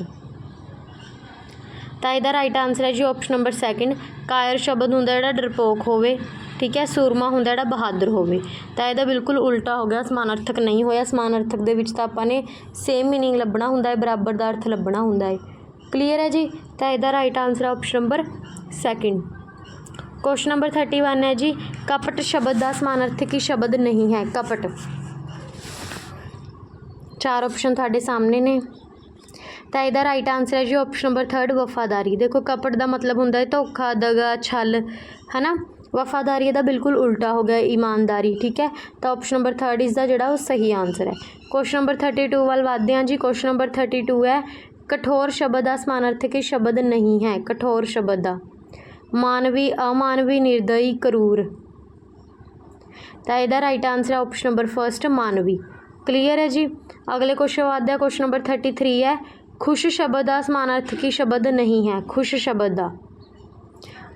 ਤਾਂ ਇਹਦਾ ਰਾਈਟ ਆਨਸਰ ਹੈ ਜੀ ਆਪਸ਼ਨ ਨੰਬਰ 2 ਕਾਇਰ ਸ਼ਬਦ ਹੁੰਦਾ ਜਿਹੜਾ ਡਰਪੋਕ ਹੋਵੇ। ਠੀਕ ਹੈ, ਸੂਰਮਾ ਹੁੰਦਾ ਜਿਹੜਾ ਬਹਾਦਰ ਹੋਵੇ। ਤਾਂ ਇਹਦਾ ਬਿਲਕੁਲ ਉਲਟਾ ਹੋ ਗਿਆ, ਸਮਾਨਾਰਥਕ ਨਹੀਂ ਹੋਇਆ। ਸਮਾਨਾਰਥਕ ਦੇ ਵਿੱਚ ਤਾਂ ਆਪਾਂ ਨੇ ਸੇਮ ਮੀਨਿੰਗ ਲੱਭਣਾ ਹੁੰਦਾ ਹੈ, ਬਰਾਬਰ ਦਾ ਅਰਥ ਲੱਭਣਾ ਹੁੰਦਾ ਹੈ। ਕਲੀਅਰ ਹੈ ਜੀ? ਤਾਂ ਇਹਦਾ ਰਾਈਟ ਆਨਸਰ ਹੈ option number second question number 31 ਹੈ ਜੀ। ਕਪਟ ਸ਼ਬਦ ਦਾ ਸਮਾਨਾਰਥਕੀ ਸ਼ਬਦ ਨਹੀਂ ਹੈ, ਕਪਟ। ਚਾਰ ਆਪਸ਼ਨ ਤੁਹਾਡੇ ਸਾਹਮਣੇ ਨੇ। ਤਾਂ ਇਹਦਾ ਰਾਈਟ ਆਨਸਰ ਹੈ ਜੀ ਆਪਸ਼ਨ ਨੰਬਰ 3 ਵਫਾਦਾਰੀ। ਦੇਖੋ, ਕਪਟ ਦਾ ਮਤਲਬ ਹੁੰਦਾ ਹੈ ਧੋਖਾ, ਦਗਾ, ਛਲ, ਹਨਾ? ਵਫਾਦਾਰੀ ਇਹਦਾ ਬਿਲਕੁਲ ਉਲਟਾ ਹੋ ਗਿਆ, ਇਮਾਨਦਾਰੀ, ਠੀਕ ਹੈ? ਤਾਂ ਆਪਸ਼ਨ ਨੰਬਰ 3 ਇਸ ਦਾ ਜਿਹੜਾ ਉਹ ਸਹੀ ਆਨਸਰ ਹੈ। ਕੁਐਸਚਨ ਨੰਬਰ 32 ਵੱਲ ਵਧਦੇ ਹਾਂ ਜੀ। ਕੁਐਸਚਨ ਨੰਬਰ 32 ਹੈ, ਕਠੋਰ ਸ਼ਬਦ ਦਾ ਸਮਾਨਾਰਥਕ ਸ਼ਬਦ ਨਹੀਂ ਹੈ? ਕਠੋਰ ਸ਼ਬਦ ਦਾ। ਮਾਨਵੀ, ਅਮਾਨਵੀ, ਨਿਰਦਈ, ਕਰੂਰ। ਤਾਂ ਇਹਦਾ ਰਾਈਟ ਆਨਸਰ ਹੈ ਆਪਸ਼ਨ ਨੰਬਰ ਫਰਸਟ ਮਾਨਵੀ। ਕਲੀਅਰ ਹੈ ਜੀ? ਅਗਲੇ ਕੁਐਸਚਨ ਵਧਦੇ ਹਾਂ। ਕੁਐਸਚਨ ਨੰਬਰ 33 ਹੈ, ਖੁਸ਼ ਸ਼ਬਦ ਦਾ ਸਮਾਨਾਰਥਕੀ ਸ਼ਬਦ ਨਹੀਂ ਹੈ? ਖੁਸ਼ ਸ਼ਬਦ ਦਾ।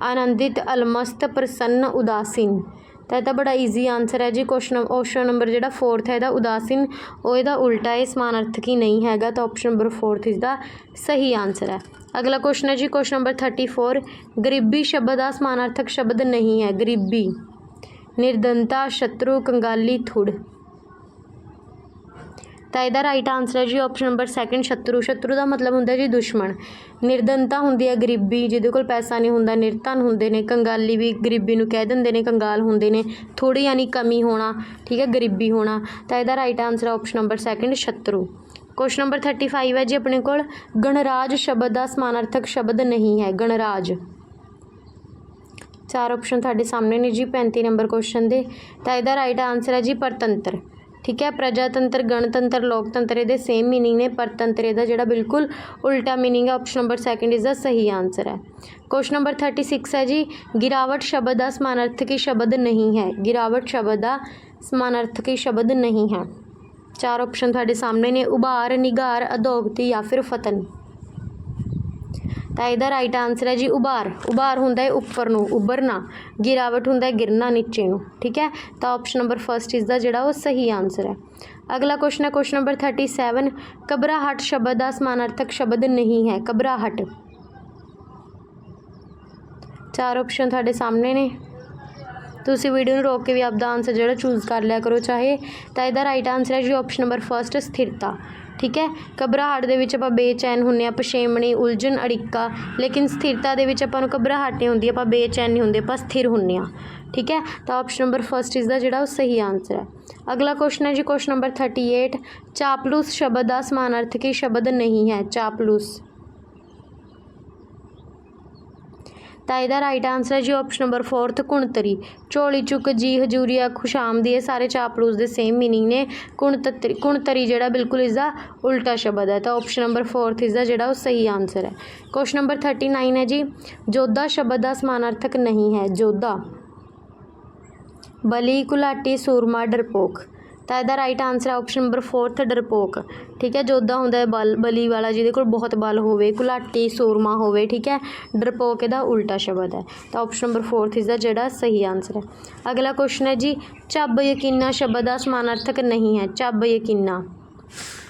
ਆਨੰਦਿਤ, ਅਲਮਸਤ, ਪ੍ਰਸੰਨ, ਉਦਾਸੀਨ। ਤਾਂ ਇਹ ਤਾਂ ਬੜਾ ਈਜ਼ੀ ਆਨਸਰ ਹੈ ਜੀ। ਕੁਐਸਚਨ ਆਪਸ਼ਨ ਨੰਬਰ ਜਿਹੜਾ 4th ਹੈ ਇਹਦਾ ਉਦਾਸੀਨ, ਉਹ ਇਹਦਾ ਉਲਟਾ ਹੈ ਹੀ ਨਹੀਂ ਹੈਗਾ। ਤਾਂ ਆਪਸ਼ਨ ਨੰਬਰ 4th ਇਸ ਦਾ ਸਹੀ ਆਨਸਰ ਹੈ। ਅਗਲਾ ਕੁਐਸਚਨ ਹੈ ਜੀ। ਕੁਐਸਚਨ ਨੰਬਰ 34 ਗਰੀਬੀ ਸ਼ਬਦ ਦਾ ਸਮਾਨਾਰਥਕ ਸ਼ਬਦ ਨਹੀਂ ਹੈ। ਗਰੀਬੀ ਨਿਰਦਨਤਾ ਸ਼ਤਰੂ, ਕੰਗਾਲੀ, ਥੁੜ। ਤਾਂ ਇਹਦਾ ਰਾਈਟ ਆਨਸਰ ਹੈ ਜੀ ਆਪਸ਼ਨ ਨੰਬਰ 2 ਸ਼ਤਰੂ। ਸ਼ਤਰੂ ਦਾ ਮਤਲਬ ਹੁੰਦਾ ਜੀ ਦੁਸ਼ਮਣ। ਨਿਰਧਨਤਾ ਹੁੰਦੀ ਹੈ ਗਰੀਬੀ, ਜਿਹਦੇ ਕੋਲ ਪੈਸਾ ਨਹੀਂ ਹੁੰਦਾ, ਨਿਰਧਨ ਹੁੰਦੇ ਨੇ, ਕੰਗਾਲੀ ਵੀ ਗਰੀਬੀ ਨੂੰ ਕਹਿ ਦਿੰਦੇ ਨੇ, ਕੰਗਾਲ ਹੁੰਦੇ ਨੇ। ਥੋੜੀ ਯਾਨੀ ਕਮੀ ਹੋਣਾ, ਠੀਕ ਹੈ, ਗਰੀਬੀ ਹੋਣਾ, ਤਾਂ ਇਹਦਾ ਰਾਈਟ ਆਨਸਰ ਹੈ ਆਪਸ਼ਨ ਨੰਬਰ 2 ਸ਼ਤਰੂ। ਕੁਐਸਚਨ ਨੰਬਰ 35 ਹੈ ਜੀ ਆਪਣੇ ਕੋਲ। ਗਣਰਾਜ ਸ਼ਬਦ ਦਾ ਸਮਾਨਾਰਥਕ ਸ਼ਬਦ ਨਹੀਂ ਹੈ, ਗਣਰਾਜ। ਚਾਰ ਆਪਸ਼ਨ ਤੁਹਾਡੇ ਸਾਹਮਣੇ ਨੇ ਜੀ 35 ਨੰਬਰ ਕੁਐਸਚਨ ਦੇ। ਤਾਂ ਇਹਦਾ ਰਾਈਟ ਆਨਸਰ ਹੈ ਜੀ ਪਰਤੰਤਰ। ਠੀਕ ਹੈ, ਪ੍ਰਜਾਤੰਤਰ, ਗਣਤੰਤਰ, ਲੋਕਤੰਤਰ ਇਹਦੇ ਸੇਮ ਮੀਨਿੰਗ ਨੇ ਪਰਤੰਤਰ ਇਹਦਾ ਜਿਹੜਾ ਬਿਲਕੁਲ ਉਲਟਾ ਮੀਨਿੰਗ ਹੈ ਆਪਸ਼ਨ ਨੰਬਰ 2 ਇਜ਼ ਦਾ ਸਹੀ ਆਨਸਰ ਹੈ। ਕੁਐਸਚਨ ਨੰਬਰ 36 ਹੈ ਜੀ। ਗਿਰਾਵਟ ਸ਼ਬਦ ਦਾ ਸਮਾਨਾਰਥਕੀ ਸ਼ਬਦ ਨਹੀਂ ਹੈ। ਗਿਰਾਵਟ ਸ਼ਬਦ ਦਾ ਸਮਾਨਾਰਥਕੀ ਸ਼ਬਦ ਨਹੀਂ ਹੈ। ਚਾਰ ਆਪਸ਼ਨ ਤੁਹਾਡੇ ਸਾਹਮਣੇ ਨੇ, ਉਭਾਰ ਨਿਗਾਰ ਅਧੋਗਤੀ ਜਾਂ ਫਿਰ ਫਤਨ। ਤਾਂ ਇਹਦਾ ਰਾਈਟ ਆਨਸਰ ਹੈ ਜੀ ਉਭਾਰ। ਉਭਾਰ ਹੁੰਦਾ ਹੈ ਉੱਪਰ ਨੂੰ, ਉੱਭਰਨਾ। ਗਿਰਾਵਟ ਹੁੰਦਾ ਹੈ ਗਿਰਨਾ ਨੀਚੇ ਨੂੰ, ਠੀਕ ਹੈ? ਤਾਂ ਆਪਸ਼ਨ ਨੰਬਰ ਫਸਟ ਇਸ ਦਾ ਜਿਹੜਾ ਉਹ ਸਹੀ ਆਨਸਰ ਹੈ। ਅਗਲਾ ਕੁਐਸਚਨ ਹੈ ਕੁਐਸਚਨ ਨੰਬਰ 37 ਘਬਰਾਹਟ ਸ਼ਬਦ ਦਾ ਸਮਾਨਾਰਥਕ ਸ਼ਬਦ ਨਹੀਂ ਹੈ, ਘਬਰਾਹਟ। ਚਾਰ ਆਪਸ਼ਨ ਤੁਹਾਡੇ ਸਾਹਮਣੇ ਨੇ। ਤੁਸੀਂ ਵੀਡੀਓ ਨੂੰ ਰੋਕ ਕੇ ਵੀ ਆਪਦਾ ਆਨਸਰ ਜਿਹੜਾ ਚੂਜ਼ ਕਰ ਲਿਆ ਕਰੋ, ਚਾਹੇ ਤਾਂ ਇਹਦਾ ਰਾਈਟ ਆਨਸਰ ਹੈ ਜੀ ਆਪਸ਼ਨ ਨੰਬਰ ਫਸਟ ਸਥਿਰਤਾ। ਠੀਕ ਹੈ? ਘਬਰਾਹਟ ਦੇ ਵਿੱਚ ਆਪਾਂ ਬੇਚੈਨ ਹੁੰਨੇ ਆ ਪਛੇਮਣੀ ਉਲਝਣ, ਅੜਿੱਕਾ, ਲੇਕਿਨ ਸਥਿਰਤਾ ਦੇ ਵਿੱਚ ਆਪਾਂ ਨੂੰ ਘਬਰਾਹਟ ਨਹੀਂ ਹੁੰਦੀ ਆਪਾਂ ਬੇਚੈਨ ਨਹੀਂ ਹੁੰਦੇ, ਆਪਾਂ ਸਥਿਰ ਹੁੰਨੇ ਆ ਠੀਕ ਹੈ? ਤਾਂ ਆਪਸ਼ਨ ਨੰਬਰ ਫਸਟ ਇਸ ਦਾ ਜਿਹੜਾ ਉਹ ਸਹੀ ਆਨਸਰ ਹੈ। ਅਗਲਾ ਕੁਐਸਚਨ ਹੈ ਜੀ ਕੁਐਸਚਨ ਨੰਬਰ 38 ਚਾਪਲੂਸ ਸ਼ਬਦ ਦਾ ਸਮਾਨਾਰਥਕੀ ਸ਼ਬਦ ਨਹੀਂ ਹੈ? ਚਾਪਲੂਸ। ਤਾਂ ਇਹਦਾ ਰਾਈਟ ਆਨਸਰ ਹੈ ਜੀ ਆਪਸ਼ਨ ਨੰਬਰ 4th ਕੁਣਤਰੀ ਝੋਲੀ ਚੁੱਕ ਜੀ ਹਜੂਰੀਆ ਖੁਸ਼ਾਮਦੀ ਇਹ ਸਾਰੇ ਚਾਪਲੂਸ ਦੇ ਸੇਮ ਮੀਨਿੰਗ ਨੇ। ਕੁਣਤਰੀ ਕੁਣਤਰੀ ਜਿਹੜਾ ਬਿਲਕੁਲ ਇਸ ਦਾ ਉਲਟਾ ਸ਼ਬਦ ਹੈ, ਤਾਂ ਆਪਸ਼ਨ ਨੰਬਰ 4th ਇਸ ਦਾ ਜਿਹੜਾ ਉਹ ਸਹੀ ਆਨਸਰ ਹੈ। ਕੁਐਸਚਨ ਨੰਬਰ 39 ਹੈ ਜੀ, ਜੋਧਾ ਸ਼ਬਦ ਦਾ ਸਮਾਨਾਰਥਕ ਨਹੀਂ ਹੈ, ਜੋਧਾ। ਬਲੀ, ਕੁਲਾਟੀ, ਸੂਰਮਾ, ਡਰਪੋਕ। ਤਾਂ ਇਹਦਾ ਰਾਈਟ ਆਨਸਰ ਹੈ ਆਪਸ਼ਨ ਨੰਬਰ 4th ਡਰਪੋਕ ਠੀਕ ਹੈ ਜੋਧਾ ਹੁੰਦਾ ਹੈ ਬਲ, ਬਲੀ ਵਾਲਾ, ਜਿਹਦੇ ਕੋਲ ਬਹੁਤ ਬਲ ਹੋਵੇ ਕੁਲਾਟੀ ਸੂਰਮਾ ਹੋਵੇ, ਠੀਕ ਹੈ, ਡਰਪੋਕ ਇਹਦਾ ਉਲਟਾ ਸ਼ਬਦ ਹੈ। ਤਾਂ ਆਪਸ਼ਨ ਨੰਬਰ 4th ਇਸ ਦਾ ਜਿਹੜਾ ਸਹੀ ਆਨਸਰ ਹੈ। ਅਗਲਾ ਕੁਐਸਚਨ ਹੈ ਜੀ, ਚੱਬ ਯਕੀਨਾ ਸ਼ਬਦ ਦਾ ਸਮਾਨਾਰਥਕ ਨਹੀਂ ਹੈ, ਚੱਬ ਯਕੀਨਾ।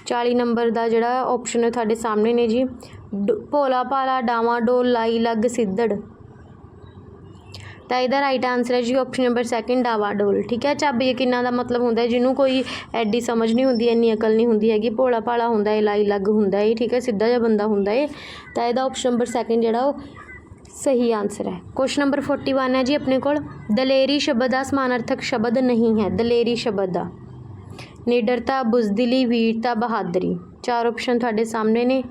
40 ਨੰਬਰ ਦਾ ਜਿਹੜਾ ਆਪਸ਼ਨ ਹੈ ਤੁਹਾਡੇ ਸਾਹਮਣੇ ਨੇ ਜੀ, ਡ- ਭੋਲਾ ਭਾਲਾ ਡਾਵਾਂ ਡੋਲ ਲਾਈ ਲੱਗ ਸਿੱਧੜ। ਤਾਂ ਇਹਦਾ ਰਾਈਟ ਆਨਸਰ ਹੈ ਜੀ ਆਪਸ਼ਨ ਨੰਬਰ ਸੈਕਿੰਡ ਡਾਵਾਡੋਲ ਠੀਕ ਹੈ, ਚੱਬ ਯਕੀਨਾਂ ਦਾ ਮਤਲਬ ਹੁੰਦਾ ਜਿਹਨੂੰ ਕੋਈ ਐਡੀ ਸਮਝ ਨਹੀਂ ਹੁੰਦੀ, ਇੰਨੀ ਅਕਲ ਨਹੀਂ ਹੁੰਦੀ ਹੈਗੀ, ਭੋਲਾ ਭਾਲਾ ਹੁੰਦਾ ਹੈ ਲਾਈ ਲੱਗ ਹੁੰਦਾ ਹੈ, ਠੀਕ ਹੈ, ਸਿੱਧਾ ਜਿਹਾ ਬੰਦਾ ਹੁੰਦਾ ਹੈ। ਤਾਂ ਇਹਦਾ ਆਪਸ਼ਨ ਨੰਬਰ ਸੈਕਿੰਡ ਜਿਹੜਾ ਉਹ ਸਹੀ ਆਨਸਰ ਹੈ। ਕੁਐਸਚਨ ਨੰਬਰ 41 ਹੈ ਜੀ ਆਪਣੇ ਕੋਲ। ਦਲੇਰੀ ਸ਼ਬਦ ਦਾ ਸਮਾਨਾਰਥਕ ਸ਼ਬਦ ਨਹੀਂ ਹੈ। ਦਲੇਰੀ ਸ਼ਬਦ ਦਾ। ਨਿਡਰਤਾ, ਬੁਜ਼ਦਿਲੀ, ਵੀਰਤਾ, ਬਹਾਦਰੀ। ਚਾਰ ਆਪਸ਼ਨ ਤੁਹਾਡੇ ਸਾਹਮਣੇ ਨੇ।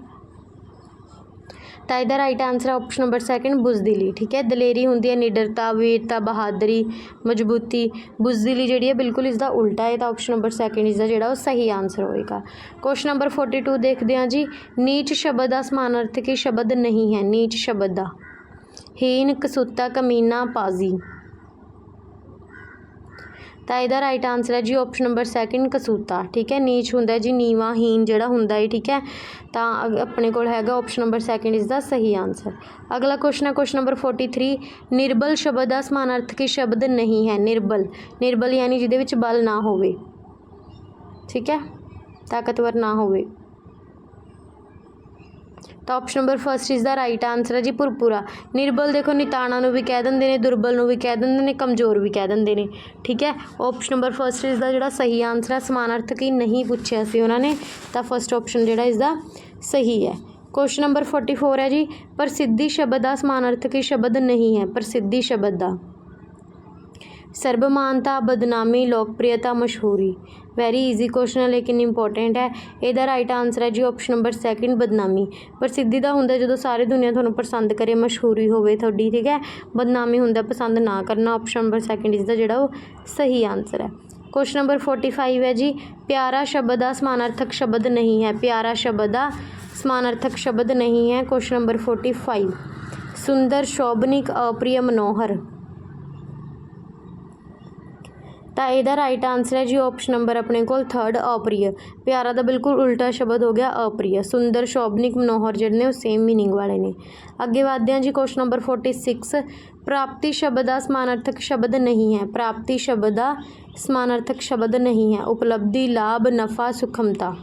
ਤਾਂ ਇਹਦਾ ਰਾਈਟ ਆਨਸਰ ਹੈ ਆਪਸ਼ਨ ਨੰਬਰ ਸੈਕਿੰਡ ਬੁਜ਼ਦਿਲੀ, ਠੀਕ ਹੈ? ਦਲੇਰੀ ਹੁੰਦੀ ਹੈ, ਨਿਡਰਤਾ, ਵੀਰਤਾ, ਬਹਾਦਰੀ, ਮਜ਼ਬੂਤੀ। ਬੁਜ਼ਦਿਲੀ ਜਿਹੜੀ ਹੈ ਬਿਲਕੁਲ ਇਸ ਦਾ ਉਲਟਾ ਹੈ, ਤਾਂ ਆਪਸ਼ਨ ਨੰਬਰ ਸੈਕਿੰਡ ਇਸ ਦਾ ਜਿਹੜਾ ਉਹ ਸਹੀ ਆਨਸਰ ਹੋਏਗਾ। ਕੁਐਸਚਨ ਨੰਬਰ 42 ਦੇਖਦੇ ਹਾਂ ਜੀ। ਨੀਚ ਸ਼ਬਦ ਦਾ ਸਮਾਨਾਰਥਕੀ ਸ਼ਬਦ ਨਹੀਂ ਹੈ? ਨੀਚ ਸ਼ਬਦ ਦਾ। ਹੀਨ ਕਸੂਤਾ ਕਮੀਨਾ ਪਾਜ਼ੀ। ਤਾਂ ਇਹਦਾ ਰਾਈਟ ਆਨਸਰ ਹੈ ਜੀ ਆਪਸ਼ਨ ਨੰਬਰ ਸੈਕਿੰਡ ਕਸੂਤਾ, ਠੀਕ ਹੈ? ਨੀਚ ਹੁੰਦਾ ਜੀ, ਨੀਵਾ ਹੀਨ ਜਿਹੜਾ ਹੁੰਦਾ ਹੈ ਠੀਕ ਹੈ? ਤਾਂ ਅਗ- ਆਪਣੇ ਕੋਲ ਹੈਗਾ ਆਪਸ਼ਨ ਨੰਬਰ ਸੈਕਿੰਡ ਇਸ ਦਾ ਸਹੀ ਆਨਸਰ ਅਗਲਾ ਕੁਐਸਚਨ ਹੈ ਕੁਐਸਚਨ ਨੰਬਰ 43 ਨਿਰਬਲ ਸ਼ਬਦ ਦਾ ਸਮਾਨਾਰਥਕੀ ਸ਼ਬਦ ਨਹੀਂ ਹੈ, ਨਿਰਬਲ। ਨਿਰਬਲ ਯਾਨੀ ਜਿਹਦੇ ਵਿੱਚ ਬਲ ਨਾ ਹੋਵੇ, ਠੀਕ ਹੈ? ਤਾਕਤਵਰ ਨਾ ਹੋਵੇ। ਤਾਂ ਆਪਸ਼ਨ ਨੰਬਰ ਫਸਟ ਇਸ ਦਾ ਰਾਈਟ ਆਨਸਰ ਹੈ ਜੀ ਪੁਰਪੁਰਾ ਨਿਰਬਲ ਦੇਖੋ, ਨਿਤਾਣਾ ਨੂੰ ਵੀ ਕਹਿ ਦਿੰਦੇ ਨੇ, ਦੁਰਬਲ ਨੂੰ ਵੀ ਕਹਿ ਦਿੰਦੇ ਨੇ, ਕਮਜ਼ੋਰ ਵੀ ਕਹਿ ਦਿੰਦੇ ਨੇ। ਠੀਕ ਹੈ? ਆਪਸ਼ਨ ਨੰਬਰ ਫਸਟ ਇਸ ਦਾ ਜਿਹੜਾ ਸਹੀ ਆਨਸਰ ਹੈ, ਸਮਾਨਾਰਥਕ ਹੀ ਨਹੀਂ ਪੁੱਛਿਆ ਸੀ ਉਹਨਾਂ ਨੇ, ਤਾਂ ਫਸਟ ਆਪਸ਼ਨ ਜਿਹੜਾ ਇਸ ਦਾ ਸਹੀ ਹੈ। ਕੁਐਸਚਨ ਨੰਬਰ 44 ਹੈ ਜੀ, ਪ੍ਰਸਿੱਧੀ ਸ਼ਬਦ ਦਾ ਸਮਾਨਾਰਥਕੀ ਸ਼ਬਦ ਨਹੀਂ ਹੈ, ਪ੍ਰਸਿੱਧੀ ਸ਼ਬਦ ਦਾ। ਸਰਬਮਾਨਤਾ, ਬਦਨਾਮੀ ਲੋਕਪ੍ਰਿਯਤਾ ਮਸ਼ਹੂਰੀ। ਵੈਰੀ ਈਜ਼ੀ ਕੁਐਸਚਨ ਹੈ, ਲੇਕਿਨ ਇੰਪੋਰਟੈਂਟ ਹੈ। ਇਹਦਾ ਰਾਈਟ ਆਨਸਰ ਹੈ ਜੀ ਆਪਸ਼ਨ ਨੰਬਰ ਸੈਕਿੰਡ ਬਦਨਾਮੀ। ਪ੍ਰਸਿੱਧੀ ਦਾ ਹੁੰਦਾ ਜਦੋਂ ਸਾਰੀ ਦੁਨੀਆ ਤੁਹਾਨੂੰ ਪਸੰਦ ਕਰੇ, ਮਸ਼ਹੂਰੀ ਹੋਵੇ ਤੁਹਾਡੀ, ਠੀਕ ਹੈ? ਬਦਨਾਮੀ ਹੁੰਦਾ ਪਸੰਦ ਨਾ ਕਰਨਾ ਆਪਸ਼ਨ ਨੰਬਰ ਸੈਕਿੰਡ ਇਸ ਦਾ ਜਿਹੜਾ ਉਹ ਸਹੀ ਆਨਸਰ ਹੈ। ਕੁਐਸਚਨ ਨੰਬਰ 45 ਹੈ ਜੀ। ਪਿਆਰਾ ਸ਼ਬਦ ਦਾ ਸਮਾਨਾਰਥਕ ਸ਼ਬਦ ਨਹੀਂ ਹੈ। ਪਿਆਰਾ ਸ਼ਬਦ ਦਾ ਸਮਾਨਾਰਥਕ ਸ਼ਬਦ ਨਹੀਂ ਹੈ। ਕੁਐਸਚਨ ਨੰਬਰ 45 ਸੁੰਦਰ, ਸ਼ੋਭਨਿਕ, ਅਪ੍ਰਿਯ, ਮਨੋਹਰ। ਤਾਂ ਇਹਦਾ ਰਾਈਟ ਆਨਸਰ ਹੈ ਜੀ ਆਪਸ਼ਨ ਨੰਬਰ ਆਪਣੇ ਕੋਲ 3rd ਅਪ੍ਰਿਯ। ਪਿਆਰਾ ਦਾ ਬਿਲਕੁਲ ਉਲਟਾ ਸ਼ਬਦ ਹੋ ਗਿਆ ਅਪ੍ਰਿਯ। ਸੁੰਦਰ, ਸ਼ੋਭਨਿਕ, ਮਨੋਹਰ ਜਿਹੜੇ ਨੇ ਉਹ ਸੇਮ ਮੀਨਿੰਗ ਵਾਲੇ ਨੇ। ਅੱਗੇ ਵਧਦੇ ਹਾਂ ਜੀ ਕੁਐਸਚਨ ਨੰਬਰ 46 ਪ੍ਰਾਪਤੀ ਸ਼ਬਦ ਦਾ ਸਮਾਨਾਰਥਕ ਸ਼ਬਦ ਨਹੀਂ ਹੈ। ਪ੍ਰਾਪਤੀ ਸ਼ਬਦ ਦਾ ਸਮਾਨਾਰਥਕ ਸ਼ਬਦ ਨਹੀਂ ਹੈ। ਉਪਲਬਧੀ, ਲਾਭ, ਨਫਾ, ਸੁਖਮਤਾ।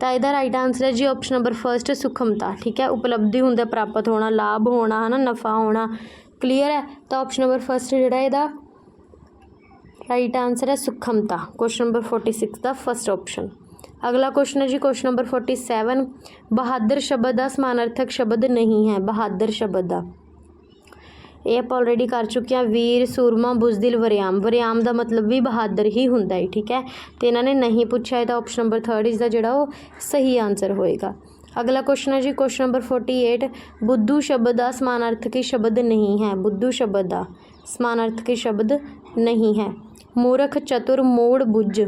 ਤਾਂ ਇਹਦਾ ਰਾਈਟ ਆਨਸਰ ਹੈ ਜੀ ਆਪਸ਼ਨ ਨੰਬਰ ਫਰਸਟ ਸੁਖਮਤਾ। ਠੀਕ ਹੈ? ਉਪਲਬਧੀ ਹੁੰਦਾ, ਪ੍ਰਾਪਤ ਹੋਣਾ, ਲਾਭ ਹੋਣਾ, ਹਨਾ, ਨਫਾ ਹੋਣਾ। ਕਲੀਅਰ ਹੈ, ਤਾਂ ਆਪਸ਼ਨ ਨੰਬਰ ਫਸਟ ਜਿਹੜਾ ਇਹਦਾ ਰਾਈਟ ਆਨਸਰ ਹੈ ਸੁਖਮਤਾ ਕੁਐਸਚਨ ਨੰਬਰ 46 ਦਾ ਫਸਟ ਆਪਸ਼ਨ ਅਗਲਾ ਕੁਐਸਚਨ ਹੈ ਜੀ ਕੁਐਸਚਨ ਨੰਬਰ 47 ਬਹਾਦਰ ਸ਼ਬਦ ਦਾ ਸਮਾਨਾਰਥਕ ਸ਼ਬਦ ਨਹੀਂ ਹੈ, ਬਹਾਦਰ ਸ਼ਬਦ ਦਾ। ਇਹ ਆਪਾਂ ਆਲਰੇਡੀ ਕਰ ਚੁੱਕੇ ਹਾਂ, ਵੀਰ, ਸੂਰਮਾ, ਬੁਜ਼ਦਿਲ, ਵਰਿਆਮ। ਵਰਿਆਮ ਦਾ ਮਤਲਬ ਵੀ ਬਹਾਦਰ ਹੀ ਹੁੰਦਾ ਹੈ, ਠੀਕ ਹੈ? ਤੇ ਇਹਨਾਂ ਨੇ ਨਹੀਂ ਪੁੱਛਿਆ ਹੈ ਤਾਂ ਆਪਸ਼ਨ ਨੰਬਰ 3 ਇਸ ਦਾ ਜਿਹੜਾ ਉਹ ਸਹੀ ਆਨਸਰ ਹੋਏਗਾ। ਅਗਲਾ ਕੁਐਸਚਨ ਹੈ ਜੀ ਕੁਐਸਚਨ ਨੰਬਰ 48 ਬੁੱਧੂ ਸ਼ਬਦ ਦਾ ਸਮਾਨਾਰਥਕੀ ਸ਼ਬਦ ਨਹੀਂ ਹੈ? ਬੁੱਧੂ ਸ਼ਬਦ ਦਾ ਸਮਾਨਾਰਥਕੀ ਸ਼ਬਦ ਨਹੀਂ ਹੈ? ਮੂਰਖ, ਚਤੁਰ, ਮੋੜ, ਬੁੱਝ।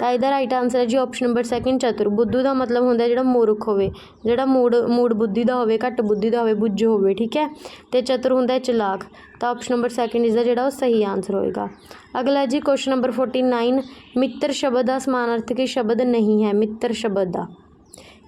ਤਾਂ ਇਹਦਾ ਰਾਈਟ ਆਨਸਰ ਹੈ ਜੀ ਆਪਸ਼ਨ ਨੰਬਰ ਸੈਕਿੰਡ ਚਤੁਰ। ਬੁੱਧੂ ਦਾ ਮਤਲਬ ਹੁੰਦਾ ਜਿਹੜਾ ਮੂਰਖ ਹੋਵੇ, ਜਿਹੜਾ ਮੂੜ ਮੂੜ ਬੁੱਧੀ ਦਾ ਹੋਵੇ, ਘੱਟ ਬੁੱਧੀ ਦਾ ਹੋਵੇ, ਬੁੱਝ ਹੋਵੇ, ਠੀਕ ਹੈ? ਤੇ ਚਤੁਰ ਹੁੰਦਾ ਹੈ ਚਲਾਕ। ਤਾਂ ਆਪਸ਼ਨ ਨੰਬਰ ਸੈਕਿੰਡ ਇਸ ਦਾ ਜਿਹੜਾ ਉਹ ਸਹੀ ਆਨਸਰ ਹੋਏਗਾ। ਅਗਲਾ ਜੀ ਕੁਐਸਚਨ ਨੰਬਰ 49 ਮਿੱਤਰ ਸ਼ਬਦ ਦਾ ਸਮਾਨਾਰਥਕੀ ਸ਼ਬਦ ਨਹੀਂ ਹੈ? ਮਿੱਤਰ ਸ਼ਬਦ ਦਾ।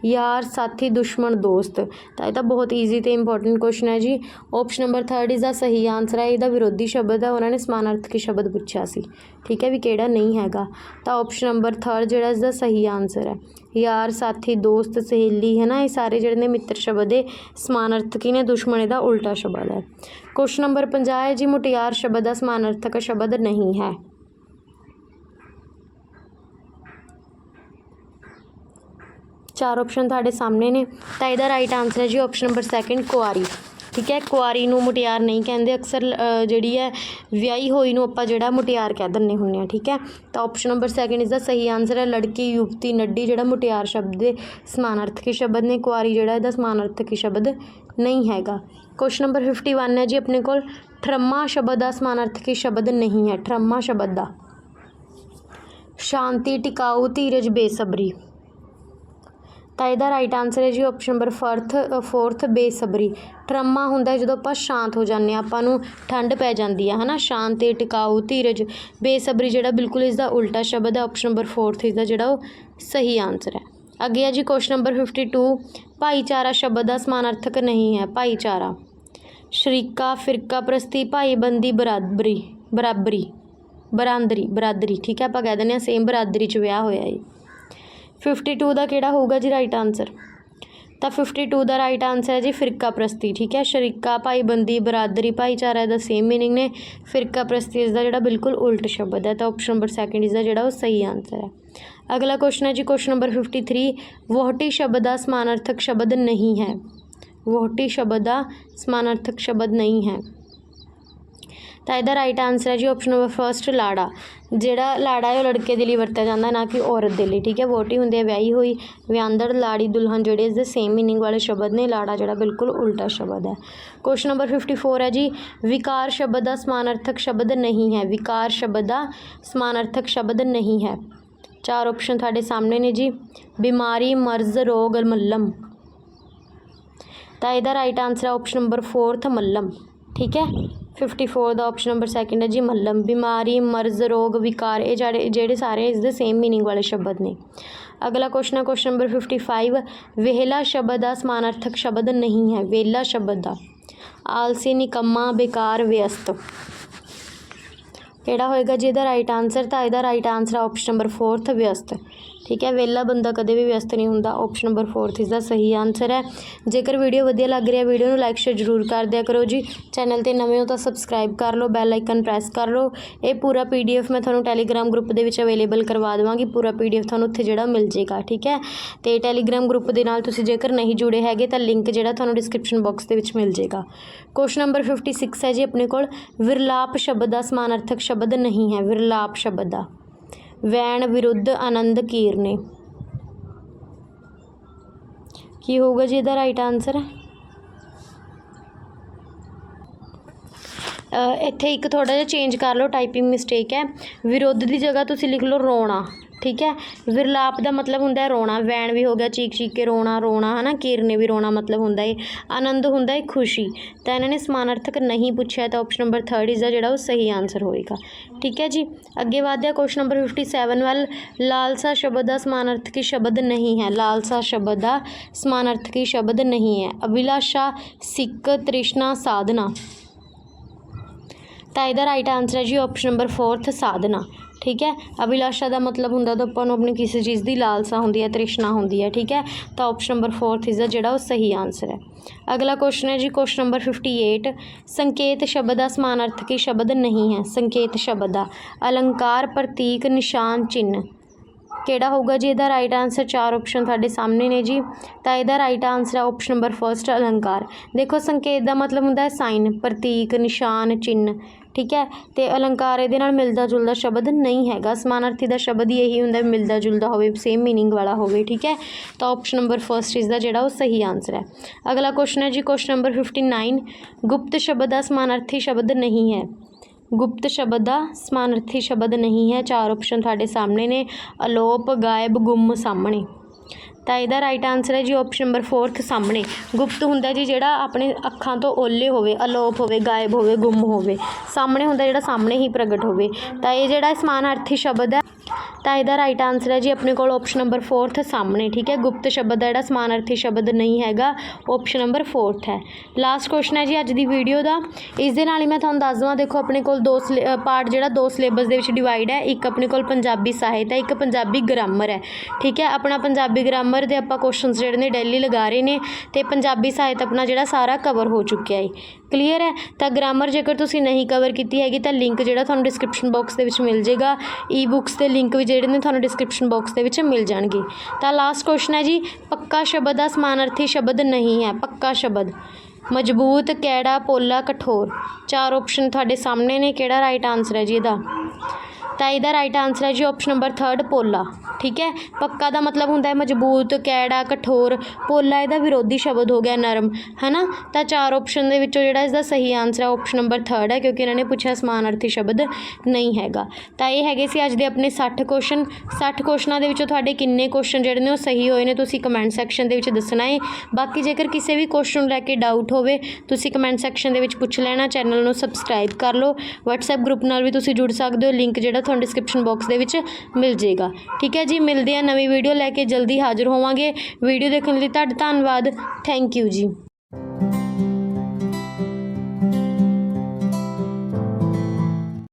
ਯਾਰ, ਸਾਥੀ, ਦੁਸ਼ਮਣ, ਦੋਸਤ। ਤਾਂ ਇਹ ਤਾਂ ਬਹੁਤ ਈਜ਼ੀ ਤੇ ਇੰਪੋਰਟੈਂਟ ਕੁਐਸਚਨ ਹੈ ਜੀ। ਆਪਸ਼ਨ ਨੰਬਰ 3 ਇਸ ਦਾ ਸਹੀ ਆਨਸਰ ਹੈ। ਇਹਦਾ ਵਿਰੋਧੀ ਸ਼ਬਦ ਹੈ। ਉਹਨਾਂ ਨੇ ਸਮਾਨਾਰਥਕੀ ਸ਼ਬਦ ਪੁੱਛਿਆ ਸੀ। ਠੀਕ ਹੈ ਵੀ ਕਿਹੜਾ ਨਹੀਂ ਹੈਗਾ? ਤਾਂ ਆਪਸ਼ਨ ਨੰਬਰ 3 ਜਿਹੜਾ ਇਸ ਦਾ ਸਹੀ ਆਨਸਰ ਹੈ। ਯਾਰ, ਸਾਥੀ, ਦੋਸਤ, ਸਹੇਲੀ, ਹੈ ਨਾ? ਇਹ ਸਾਰੇ ਜਿਹੜੇ ਨੇ ਮਿੱਤਰ ਸ਼ਬਦ ਦੇ ਸਮਾਨਾਰਥਕੀ ਨੇ, ਦੁਸ਼ਮਣ ਇਹਦਾ ਉਲਟਾ ਸ਼ਬਦ ਹੈ। ਕੁਐਸਚਨ ਨੰਬਰ 50 ਹੈ ਜੀ। ਮੁਟਿਆਰ ਸ਼ਬਦ ਦਾ ਸਮਾਨਾਰਥਕ ਸ਼ਬਦ ਨਹੀਂ ਹੈ। ਚਾਰ ਆਪਸ਼ਨ ਤੁਹਾਡੇ ਸਾਹਮਣੇ ਨੇ। ਤਾਂ ਇਹਦਾ ਰਾਈਟ ਆਨਸਰ ਹੈ ਜੀ ਆਪਸ਼ਨ ਨੰਬਰ ਸੈਕਿੰਡ ਕੁਆਰੀ। ਠੀਕ ਹੈ, ਕੁਆਰੀ ਨੂੰ ਮੁਟਿਆਰ ਨਹੀਂ ਕਹਿੰਦੇ। ਅਕਸਰ ਜਿਹੜੀ ਹੈ, ਵਿਆਹੀ ਹੋਈ ਨੂੰ ਆਪਾਂ ਜਿਹੜਾ ਮੁਟਿਆਰ ਕਹਿ ਦਿੰਦੇ ਹੁੰਦੇ ਆ ਠੀਕ ਹੈ। ਤਾਂ ਆਪਸ਼ਨ ਨੰਬਰ ਸੈਕਿੰਡ ਇਸ ਦਾ ਸਹੀ ਆਨਸਰ ਹੈ। ਲੜਕੀ, ਯੁਵਤੀ, ਨੱਡੀ ਜਿਹੜਾ ਮੁਟਿਆਰ ਸ਼ਬਦ ਦੇ ਸਮਾਨਾਰਥਕੀ ਸ਼ਬਦ ਨੇ। ਕੁਆਰੀ ਜਿਹੜਾ ਇਹਦਾ ਸਮਾਨਾਰਥਕੀ ਸ਼ਬਦ ਨਹੀਂ ਹੈਗਾ। ਕੁਐਸਚਨ ਨੰਬਰ 51 ਹੈ ਜੀ ਆਪਣੇ ਕੋਲ। ਠਰਮਾ ਸ਼ਬਦ ਦਾ ਸਮਾਨਾਰਥਕੀ ਸ਼ਬਦ ਨਹੀਂ ਹੈ। ਠਰਮਾ ਸ਼ਬਦ ਦਾ। ਸ਼ਾਂਤੀ, ਟਿਕਾਊ, ਧੀਰਜ, ਬੇਸਬਰੀ। ਤਾਂ ਇਹਦਾ ਰਾਈਟ ਆਨਸਰ ਹੈ ਜੀ ਆਪਸ਼ਨ ਨੰਬਰ ਫਰਥ ਫੋਰਥ ਬੇਸਬਰੀ। ਟਰਮਾ ਹੁੰਦਾ ਜਦੋਂ ਆਪਾਂ ਸ਼ਾਂਤ ਹੋ ਜਾਂਦੇ ਹਾਂ, ਆਪਾਂ ਨੂੰ ਠੰਡ ਪੈ ਜਾਂਦੀ ਹੈ ਹਨਾ? ਸ਼ਾਂਤ ਤੇ ਟਿਕਾਊ, ਧੀਰਜ। ਬੇਸਬਰੀ ਜਿਹੜਾ ਬਿਲਕੁਲ ਇਸ ਦਾ ਉਲਟਾ ਸ਼ਬਦ ਹੈ ਆਪਸ਼ਨ ਨੰਬਰ ਫੋਰਥ ਇਸ ਦਾ ਜਿਹੜਾ ਉਹ ਸਹੀ ਆਨਸਰ ਹੈ। ਅੱਗੇ ਆ ਜੀ ਕੁਐਸਚਨ ਨੰਬਰ 52 ਭਾਈਚਾਰਾ ਸ਼ਬਦ ਦਾ ਸਮਾਨਾਰਥਕ ਨਹੀਂ ਹੈ, ਭਾਈਚਾਰਾ। ਸ਼ਰੀਕਾ, ਫਿਰਕਾ, ਪ੍ਰਸਤੀ, ਭਾਈਬੰਦੀ ਬਰਾਬਰੀ ਬਰਾਬਰੀ, ਬਰਾਂਦਰੀ, ਬਰਾਦਰੀ, ਠੀਕ ਹੈ? ਆਪਾਂ ਕਹਿ ਦਿੰਦੇ ਹਾਂ ਸੇਮ ਬਰਾਦਰੀ 'ਚ ਵਿਆਹ ਹੋਇਆ ਹੈ 52 ਦਾ ਕਿਹੜਾ ਹੋਊਗਾ ਜੀ ਰਾਈਟ ਆਨਸਰ ਤਾਂ 52 ਦਾ ਰਾਈਟ ਆਨਸਰ ਹੈ ਜੀ ਫਿਰਕਾ ਪ੍ਰਸਤੀ, ਠੀਕ ਹੈ? ਸ਼ਰੀਕਾ, ਭਾਈਬੰਦੀ, ਬਰਾਦਰੀ, ਭਾਈਚਾਰਾ ਦਾ ਸੇਮ ਮੀਨਿੰਗ ਨੇ। ਫਿਰਕਾ ਪ੍ਰਸਤੀ ਇਸ ਦਾ ਜਿਹੜਾ ਬਿਲਕੁਲ ਉਲਟ ਸ਼ਬਦ ਹੈ, ਤਾਂ ਆਪਸ਼ਨ ਨੰਬਰ ਸੈਕਿੰਡ ਇਸ ਦਾ ਜਿਹੜਾ ਉਹ ਸਹੀ ਆਨਸਰ ਹੈ। ਅਗਲਾ ਕੁਐਸਚਨ ਹੈ ਜੀ ਕੁਐਸਚਨ ਨੰਬਰ 53 ਵੋਹਟੀ ਸ਼ਬਦ ਦਾ ਸਮਾਨਾਰਥਕ ਸ਼ਬਦ ਨਹੀਂ ਹੈ। ਵੋਹਟੀ ਸ਼ਬਦ ਦਾ ਸਮਾਨਾਰਥਕ ਸ਼ਬਦ ਨਹੀਂ ਹੈ। ਤਾਂ ਇਹਦਾ ਰਾਈਟ ਆਨਸਰ ਹੈ ਜੀ ਆਪਸ਼ਨ ਨੰਬਰ ਫਰਸਟ ਲਾੜਾ। ਜਿਹੜਾ ਲਾੜਾ ਹੈ ਉਹ ਲੜਕੇ ਦੇ ਲਈ ਵਰਤਿਆ ਜਾਂਦਾ, ਨਾ ਕਿ ਔਰਤ ਦੇ ਲਈ, ਠੀਕ ਹੈ? ਵਹੁਟੀ ਹੁੰਦੀ ਹੈ, ਵਿਆਹੀ ਹੋਈ ਵਿਆਂਦੜ ਲਾੜੀ, ਦੁਲਹਨ ਜਿਹੜੇ ਇਸ ਦੇ ਸੇਮ ਮੀਨਿੰਗ ਵਾਲੇ ਸ਼ਬਦ ਨੇ, ਲਾੜਾ ਜਿਹੜਾ ਬਿਲਕੁਲ ਉਲਟਾ ਸ਼ਬਦ ਹੈ। ਕੁਐਸਚਨ ਨੰਬਰ 54 ਹੈ ਜੀ, ਵਿਕਾਰ ਸ਼ਬਦ ਦਾ ਸਮਾਨਾਰਥਕ ਸ਼ਬਦ ਨਹੀਂ ਹੈ। ਵਿਕਾਰ ਸ਼ਬਦ ਦਾ ਸਮਾਨਾਰਥਕ ਸ਼ਬਦ ਨਹੀਂ ਹੈ। ਚਾਰ ਆਪਸ਼ਨ ਤੁਹਾਡੇ ਸਾਹਮਣੇ ਨੇ ਜੀ, ਬਿਮਾਰੀ, ਮਰਜ਼, ਰੋਗ ਮੱਲਮ ਤਾਂ ਇਹਦਾ ਰਾਈਟ ਆਨਸਰ ਹੈ ਆਪਸ਼ਨ ਨੰਬਰ 4th ਮੱਲਮ, ਠੀਕ ਹੈ? 54 ਦਾ ਆਪਸ਼ਨ ਨੰਬਰ ਸੈਕਿੰਡ ਹੈ ਜੀ, ਮੱਲਮ, ਬਿਮਾਰੀ, ਮਰਜ਼, ਰੋਗ, ਵਿਕਾਰ, ਇਹ ਜਿਹੜੇ ਜਿਹੜੇ ਸਾਰੇ ਇਸ ਦੇ ਸੇਮ ਮੀਨਿੰਗ ਵਾਲੇ ਸ਼ਬਦ ਨੇ। ਅਗਲਾ ਕੁਐਸਚਨ ਹੈ ਕੁਐਸਚਨ ਨੰਬਰ 55 ਵਿਹਲਾ ਸ਼ਬਦ ਦਾ ਸਮਾਨਾਰਥਕ ਸ਼ਬਦ ਨਹੀਂ ਹੈ, ਵਿਹਲਾ ਸ਼ਬਦ ਦਾ। ਆਲਸੀ, ਨਿਕੰਮਾ, ਬੇਕਾਰ, ਵਿਅਸਤ। ਕਿਹੜਾ ਹੋਏਗਾ ਜੀ ਇਹਦਾ ਰਾਈਟ ਆਨਸਰ ਤਾਂ ਇਹਦਾ right answer option number 4th ਵਿਅਸਤ। ਠੀਕ ਹੈ, ਵਿਹਲਾ ਬੰਦਾ ਕਦੇ ਵੀ ਵਿਅਸਤ ਨਹੀਂ ਹੁੰਦਾ। ਆਪਸ਼ਨ ਨੰਬਰ 4th ਇਸ ਦਾ ਸਹੀ ਆਨਸਰ ਹੈ। ਜੇਕਰ ਵੀਡੀਓ ਵਧੀਆ ਲੱਗ ਰਿਹਾ ਵੀਡੀਓ ਨੂੰ ਲਾਈਕ ਸ਼ੇਅਰ ਜ਼ਰੂਰ ਕਰ ਦਿਆ ਕਰੋ ਜੀ। ਚੈਨਲ ਤੇ ਨਵੇਂ ਹੋ ਤਾਂ ਸਬਸਕ੍ਰਾਈਬ ਕਰ ਲਓ ਬੈਲ ਆਈਕਨ ਪ੍ਰੈਸ ਕਰ ਲਓ। ਇਹ ਪੂਰਾ ਪੀਡੀਐਫ ਮੈਂ ਤੁਹਾਨੂੰ ਟੈਲੀਗ੍ਰਾਮ ਗਰੁੱਪ ਦੇ ਵਿੱਚ ਅਵੇਲੇਬਲ ਕਰਵਾ ਦੇਵਾਂਗੀ। ਪੂਰਾ ਪੀਡੀਐਫ ਤੁਹਾਨੂੰ ਉੱਥੇ ਜਿਹੜਾ ਮਿਲ ਜੇਗਾ ਠੀਕ ਹੈ? ਤੇ ਟੈਲੀਗ੍ਰਾਮ ਗਰੁੱਪ ਦੇ ਨਾਲ ਤੁਸੀਂ ਜੇਕਰ ਨਹੀਂ ਜੁੜੇ ਹੈਗੇ, ਤਾਂ ਲਿੰਕ ਜਿਹੜਾ ਤੁਹਾਨੂੰ ਡਿਸਕ੍ਰਿਪਸ਼ਨ ਬਾਕਸ ਦੇ ਵਿੱਚ ਮਿਲ ਜੇਗਾ ਕੁਐਸਚਨ ਨੰਬਰ 56 ਹੈ ਜੀ ਆਪਣੇ ਕੋਲ। ਵਿਰਲਾਪ ਸ਼ਬਦ ਦਾ ਸਮਾਨਾਰਥਕ ਸ਼ਬਦ ਨਹੀਂ ਹੈ, ਵਿਰਲਾਪ ਸ਼ਬਦ ਦਾ। ਵੈਣ ਵਿਰੁੱਧ ਆਨੰਦ ਕੀਰਨੇ ਕੀ ਹੋਊਗਾ ਜੀ ਇਹਦਾ ਰਾਈਟ ਆਨਸਰ ਇੱਥੇ ਇੱਕ ਥੋੜਾ ਜਿਹਾ ਚੇਂਜ ਕਰ ਲਓ ਟਾਈਪਿੰਗ ਮਿਸਟੇਕ ਹੈ। ਵਿਰੁੱਧ ਦੀ ਜਗ੍ਹਾ ਤੁਸੀਂ ਲਿਖ ਲਓ ਰੋਣਾ। ਠੀਕ ਹੈ? ਵਿਰਲਾਪ ਦਾ ਮਤਲਬ ਹੁੰਦਾ ਹੈ ਰੋਣਾ, ਵੈਣ ਵੀ ਹੋ ਗਿਆ, ਚੀਕ ਚੀਕ ਕੇ ਰੋਣਾ ਰੋਣਾ, ਹਨਾ? ਕੀਰਨੇ ਵੀ ਰੋਣਾ ਮਤਲਬ ਹੁੰਦਾ ਹੈ, ਆਨੰਦ ਹੁੰਦਾ ਹੈ, ਖੁਸ਼ੀ। ਤਾਂ ਇਹਨਾਂ ਨੇ ਸਮਾਨਾਰਥਕ ਨਹੀਂ ਪੁੱਛਿਆ ਤਾਂ ਆਪਸ਼ਨ ਨੰਬਰ 3 ਇਸ ਦਾ ਜਿਹੜਾ ਉਹ ਸਹੀ ਆਨਸਰ ਹੋਏਗਾ। ਠੀਕ ਹੈ ਜੀ? ਅੱਗੇ ਵਧਦੇ ਹਾਂ ਕੁਐਸਚਨ ਨੰਬਰ 57 ਵੱਲ। ਲਾਲਸਾ ਸ਼ਬਦ ਦਾ ਸਮਾਨਾਰਥਕੀ ਸ਼ਬਦ ਨਹੀਂ ਹੈ। ਲਾਲਸਾ ਸ਼ਬਦ ਦਾ ਸਮਾਨਾਰਥਕੀ ਸ਼ਬਦ ਨਹੀਂ ਹੈ। ਅਭਿਲਾਸ਼ਾ, ਸਿੱਕ, ਤ੍ਰਿਸ਼ਨਾ, ਸਾਧਨਾ। ਤਾਂ ਇਹਦਾ ਰਾਈਟ ਆਨਸਰ ਹੈ ਜੀ ਆਪਸ਼ਨ ਨੰਬਰ 4th ਸਾਧਨਾ। ਠੀਕ ਹੈ? ਅਭਿਲਾਸ਼ਾ ਦਾ ਮਤਲਬ ਹੁੰਦਾ ਤਾਂ ਆਪਾਂ ਨੂੰ ਆਪਣੀ ਕਿਸੇ ਚੀਜ਼ ਦੀ ਲਾਲਸਾ ਹੁੰਦੀ ਹੈ, ਤ੍ਰਿਸ਼ਨਾ ਹੁੰਦੀ ਹੈ, ਠੀਕ ਹੈ? ਤਾਂ ਆਪਸ਼ਨ ਨੰਬਰ 4th ਇਸ ਦਾ ਜਿਹੜਾ ਉਹ ਸਹੀ ਆਨਸਰ ਹੈ। ਅਗਲਾ ਕੁਐਸਚਨ ਹੈ ਜੀ ਕੁਐਸਚਨ ਨੰਬਰ 58 ਸੰਕੇਤ ਸ਼ਬਦ ਦਾ ਸਮਾਨਾਰਥਕੀ ਸ਼ਬਦ ਨਹੀਂ ਹੈ। ਸੰਕੇਤ ਸ਼ਬਦ ਦਾ। ਅਲੰਕਾਰ, ਪ੍ਰਤੀਕ, ਨਿਸ਼ਾਨ, ਚਿੰਨ੍ਹ। ਕਿਹੜਾ ਹੋਊਗਾ ਜੀ ਇਹਦਾ ਰਾਈਟ ਆਨਸਰ ਚਾਰ ਆਪਸ਼ਨ ਤੁਹਾਡੇ ਸਾਹਮਣੇ ਨੇ ਜੀ। ਤਾਂ ਇਹਦਾ ਰਾਈਟ ਆਨਸਰ ਹੈ ਆਪਸ਼ਨ ਨੰਬਰ ਫਰਸਟ ਅਲੰਕਾਰ। ਦੇਖੋ, ਸੰਕੇਤ ਦਾ ਮਤਲਬ ਹੁੰਦਾ ਹੈ ਸਾਈਨ ਪ੍ਰਤੀਕ, ਨਿਸ਼ਾਨ, ਚਿੰਨ੍ਹ। ਠੀਕ ਹੈ? ਤੇ ਅਲੰਕਾਰ ਇਹਦੇ ਨਾਲ ਮਿਲਦਾ ਜੁਲਦਾ ਸ਼ਬਦ ਨਹੀਂ ਹੈਗਾ। ਸਮਾਨਾਰਥੀ ਦਾ ਸ਼ਬਦ ਹੀ ਇਹੀ ਹੁੰਦਾ ਮਿਲਦਾ ਜੁਲਦਾ ਹੋਵੇ ਸੇਮ ਮੀਨਿੰਗ ਵਾਲਾ ਹੋਵੇ, ਠੀਕ ਹੈ? ਤਾਂ ਆਪਸ਼ਨ ਨੰਬਰ ਫਰਸਟ ਇਸ ਦਾ ਜਿਹੜਾ ਉਹ ਸਹੀ ਆਨਸਰ ਹੈ। ਅਗਲਾ ਕੁਐਸਚਨ ਹੈ ਜੀ ਕੁਐਸਚਨ ਨੰਬਰ 59 ਗੁਪਤ ਸ਼ਬਦ ਦਾ ਸਮਾਨਾਰਥੀ ਸ਼ਬਦ ਨਹੀਂ ਹੈ। ਗੁਪਤ ਸ਼ਬਦ ਦਾ ਸਮਾਨਾਰਥੀ ਸ਼ਬਦ ਨਹੀਂ ਹੈ। ਚਾਰ ਆਪਸ਼ਨ ਤੁਹਾਡੇ ਸਾਹਮਣੇ ਨੇ। ਅਲੋਪ, ਗਾਇਬ, ਗੁੰਮ ਸਾਹਮਣੇ। ਤਾਂ ਇਹਦਾ ਰਾਈਟ ਆਨਸਰ ਹੈ ਜੀ ਆਪਸ਼ਨ ਨੰਬਰ 4th ਸਾਹਮਣੇ। ਗੁਪਤ ਹੁੰਦਾ ਜੀ ਜਿਹੜਾ ਆਪਣੇ ਅੱਖਾਂ ਤੋਂ ਓਲੇ ਹੋਵੇ, ਅਲੋਪ ਹੋਵੇ, ਗਾਇਬ ਹੋਵੇ, ਗੁੰਮ ਹੋਵੇ। ਸਾਹਮਣੇ ਹੁੰਦਾ ਜਿਹੜਾ ਸਾਹਮਣੇ ਹੀ ਪ੍ਰਗਟ ਹੋਵੇ। ਤਾਂ ਇਹ ਜਿਹੜਾ ਸਮਾਨਾਰਥੀ ਸ਼ਬਦ ਹੈ ਤਾਂ ਇਹਦਾ ਰਾਈਟ ਆਨਸਰ ਹੈ ਜੀ, ਆਪਣੇ ਕੋਲ ਆਪਸ਼ਨ ਨੰਬਰ 4th ਸਾਹਮਣੇ, ਠੀਕ ਹੈ? ਗੁਪਤ ਸ਼ਬਦ ਦਾ ਜਿਹੜਾ, ਸਮਾਨਾਰਥੀ ਸ਼ਬਦ ਨਹੀਂ ਹੈਗਾ ਆਪਸ਼ਨ ਨੰਬਰ 4th ਹੈ। ਲਾਸਟ ਕੁਐਸਚਨ ਹੈ ਜੀ ਅੱਜ ਦੀ ਵੀਡੀਓ ਦਾ। ਇਸ ਦੇ ਨਾਲ ਹੀ ਮੈਂ ਤੁਹਾਨੂੰ ਦੱਸ ਦਵਾਂ ਦੇਖੋ, ਆਪਣੇ ਕੋਲ ਦੋ ਪਾਰਟ ਜਿਹੜਾ ਦੋ ਸਿਲੇਬਸ ਦੇ ਵਿੱਚ ਡਿਵਾਈਡ ਹੈ, ਇੱਕ ਆਪਣੇ ਕੋਲ ਪੰਜਾਬੀ ਸਾਹਿਤ ਹੈ, ਇੱਕ ਪੰਜਾਬੀ ਗ੍ਰਾਮਰ ਹੈ, ਠੀਕ ਹੈ? ਆਪਣਾ ਪੰਜਾਬੀ ਗ੍ਰਾਮਰ ਦੇ ਆਪਾਂ ਕੁਐਸਚਨਸ ਜਿਹੜੇ ਨੇ ਡੇਲੀ ਲਗਾ ਰਹੇ ਨੇ, ਤੇ ਪੰਜਾਬੀ ਸਾਹਿਤ ਆਪਣਾ ਜਿਹੜਾ ਸਾਰਾ ਕਵਰ ਹੋ ਚੁੱਕਿਆ ਹੈ। ਕਲੀਅਰ ਹੈ। ਤਾਂ ਗ੍ਰਾਮਰ ਜੇਕਰ ਤੁਸੀਂ ਨਹੀਂ ਕਵਰ ਕੀਤੀ ਹੈਗੀ, ਤਾਂ ਲਿੰਕ ਜਿਹੜਾ ਤੁਹਾਨੂੰ ਡਿਸਕ੍ਰਿਪਸ਼ਨ ਬਾਕਸ ਦੇ ਵਿੱਚ ਮਿਲ ਜੇਗਾ। ਈ ਬੁੱਕਸ ਦੇ ਲਿੰਕ ਵੀ ਜਿਹੜੇ ਨੇ ਤੁਹਾਨੂੰ ਡਿਸਕ੍ਰਿਪਸ਼ਨ ਬਾਕਸ ਦੇ ਵਿੱਚ ਮਿਲ ਜਾਣਗੇ। ਤਾਂ ਲਾਸਟ ਕੁਐਸਚਨ ਹੈ ਜੀ, ਪੱਕਾ ਸ਼ਬਦ ਦਾ ਸਮਾਨਾਰਥੀ ਸ਼ਬਦ ਨਹੀਂ ਹੈ। ਪੱਕਾ ਸ਼ਬਦ। ਮਜ਼ਬੂਤ, ਕੈੜਾ, ਪੋਲਾ, ਕਠੋਰ। ਚਾਰ ਆਪਸ਼ਨ ਤੁਹਾਡੇ ਸਾਹਮਣੇ ਨੇ, ਕਿਹੜਾ ਰਾਈਟ ਆਨਸਰ ਹੈ ਜੀ ਇਹਦਾ? ਤਾਂ ਇਹਦਾ ਰਾਈਟ ਆਨਸਰ ਹੈ ਜੀ ਆਪਸ਼ਨ ਨੰਬਰ 3 ਪੋਲਾ। ਠੀਕ ਹੈ? ਪੱਕਾ ਦਾ ਮਤਲਬ ਹੁੰਦਾ ਹੈ ਮਜ਼ਬੂਤ, ਕੈੜਾ, ਕਠੋਰ। ਪੋਲਾ ਇਹਦਾ ਵਿਰੋਧੀ ਸ਼ਬਦ ਹੋ ਗਿਆ ਨਰਮ, ਹੈਨਾ? ਤਾਂ ਚਾਰ ਆਪਸ਼ਨ ਦੇ ਵਿੱਚੋਂ ਜਿਹੜਾ ਇਸਦਾ ਸਹੀ ਆਨਸਰ ਹੈ ਆਪਸ਼ਨ ਨੰਬਰ 3 ਹੈ, ਕਿਉਂਕਿ ਇਹਨਾਂ ਨੇ ਪੁੱਛਿਆ ਸਮਾਨਾਰਥੀ ਸ਼ਬਦ ਨਹੀਂ ਹੈਗਾ। ਤਾਂ ਇਹ ਹੈਗੇ ਸੀ ਅੱਜ ਦੇ ਆਪਣੇ 60 ਕੁਐਸਚਨ 60 ਕੁਐਸਚਨਾਂ ਦੇ ਵਿੱਚੋਂ ਤੁਹਾਡੇ ਕਿੰਨੇ ਕੁਐਸਚਨ ਜਿਹੜੇ ਨੇ ਉਹ ਸਹੀ ਹੋਏ ਨੇ, ਤੁਸੀਂ ਕਮੈਂਟ ਸੈਕਸ਼ਨ ਦੇ ਵਿੱਚ ਦੱਸਣਾ ਹੈ। ਬਾਕੀ ਜੇਕਰ ਕਿਸੇ ਵੀ ਕੁਐਸਚਨ ਨੂੰ ਲੈ ਕੇ ਡਾਊਟ ਹੋਵੇ, ਤੁਸੀਂ ਕਮੈਂਟ ਸੈਕਸ਼ਨ ਦੇ ਵਿੱਚ ਪੁੱਛ ਲੈਣਾ ਚੈਨਲ ਨੂੰ ਸਬਸਕ੍ਰਾਈਬ ਕਰ ਲਓ। WhatsApp ਗਰੁੱਪ ਨਾਲ ਵੀ ਤੁਸੀਂ ਜੁੜ ਸਕਦੇ ਹੋ ਲਿੰਕ ਜਿਹੜਾ ਤੁਹਾਨੂੰ ਡਿਸਕ੍ਰਿਪਸ਼ਨ ਬਾਕਸ ਦੇ ਵਿੱਚ ਮਿਲ ਜੇਗਾ ਠੀਕ ਹੈ ਜੀ, ਮਿਲਦੇ ਆ ਨਵੀਂ ਵੀਡੀਓ ਲੈ ਕੇ, ਜਲਦੀ ਹਾਜ਼ਰ ਹੋਵਾਂਗੇ। ਵੀਡੀਓ ਦੇਖਣ ਲਈ ਤੁਹਾਡਾ ਧੰਨਵਾਦ। ਥੈਂਕ ਯੂ ਜੀ।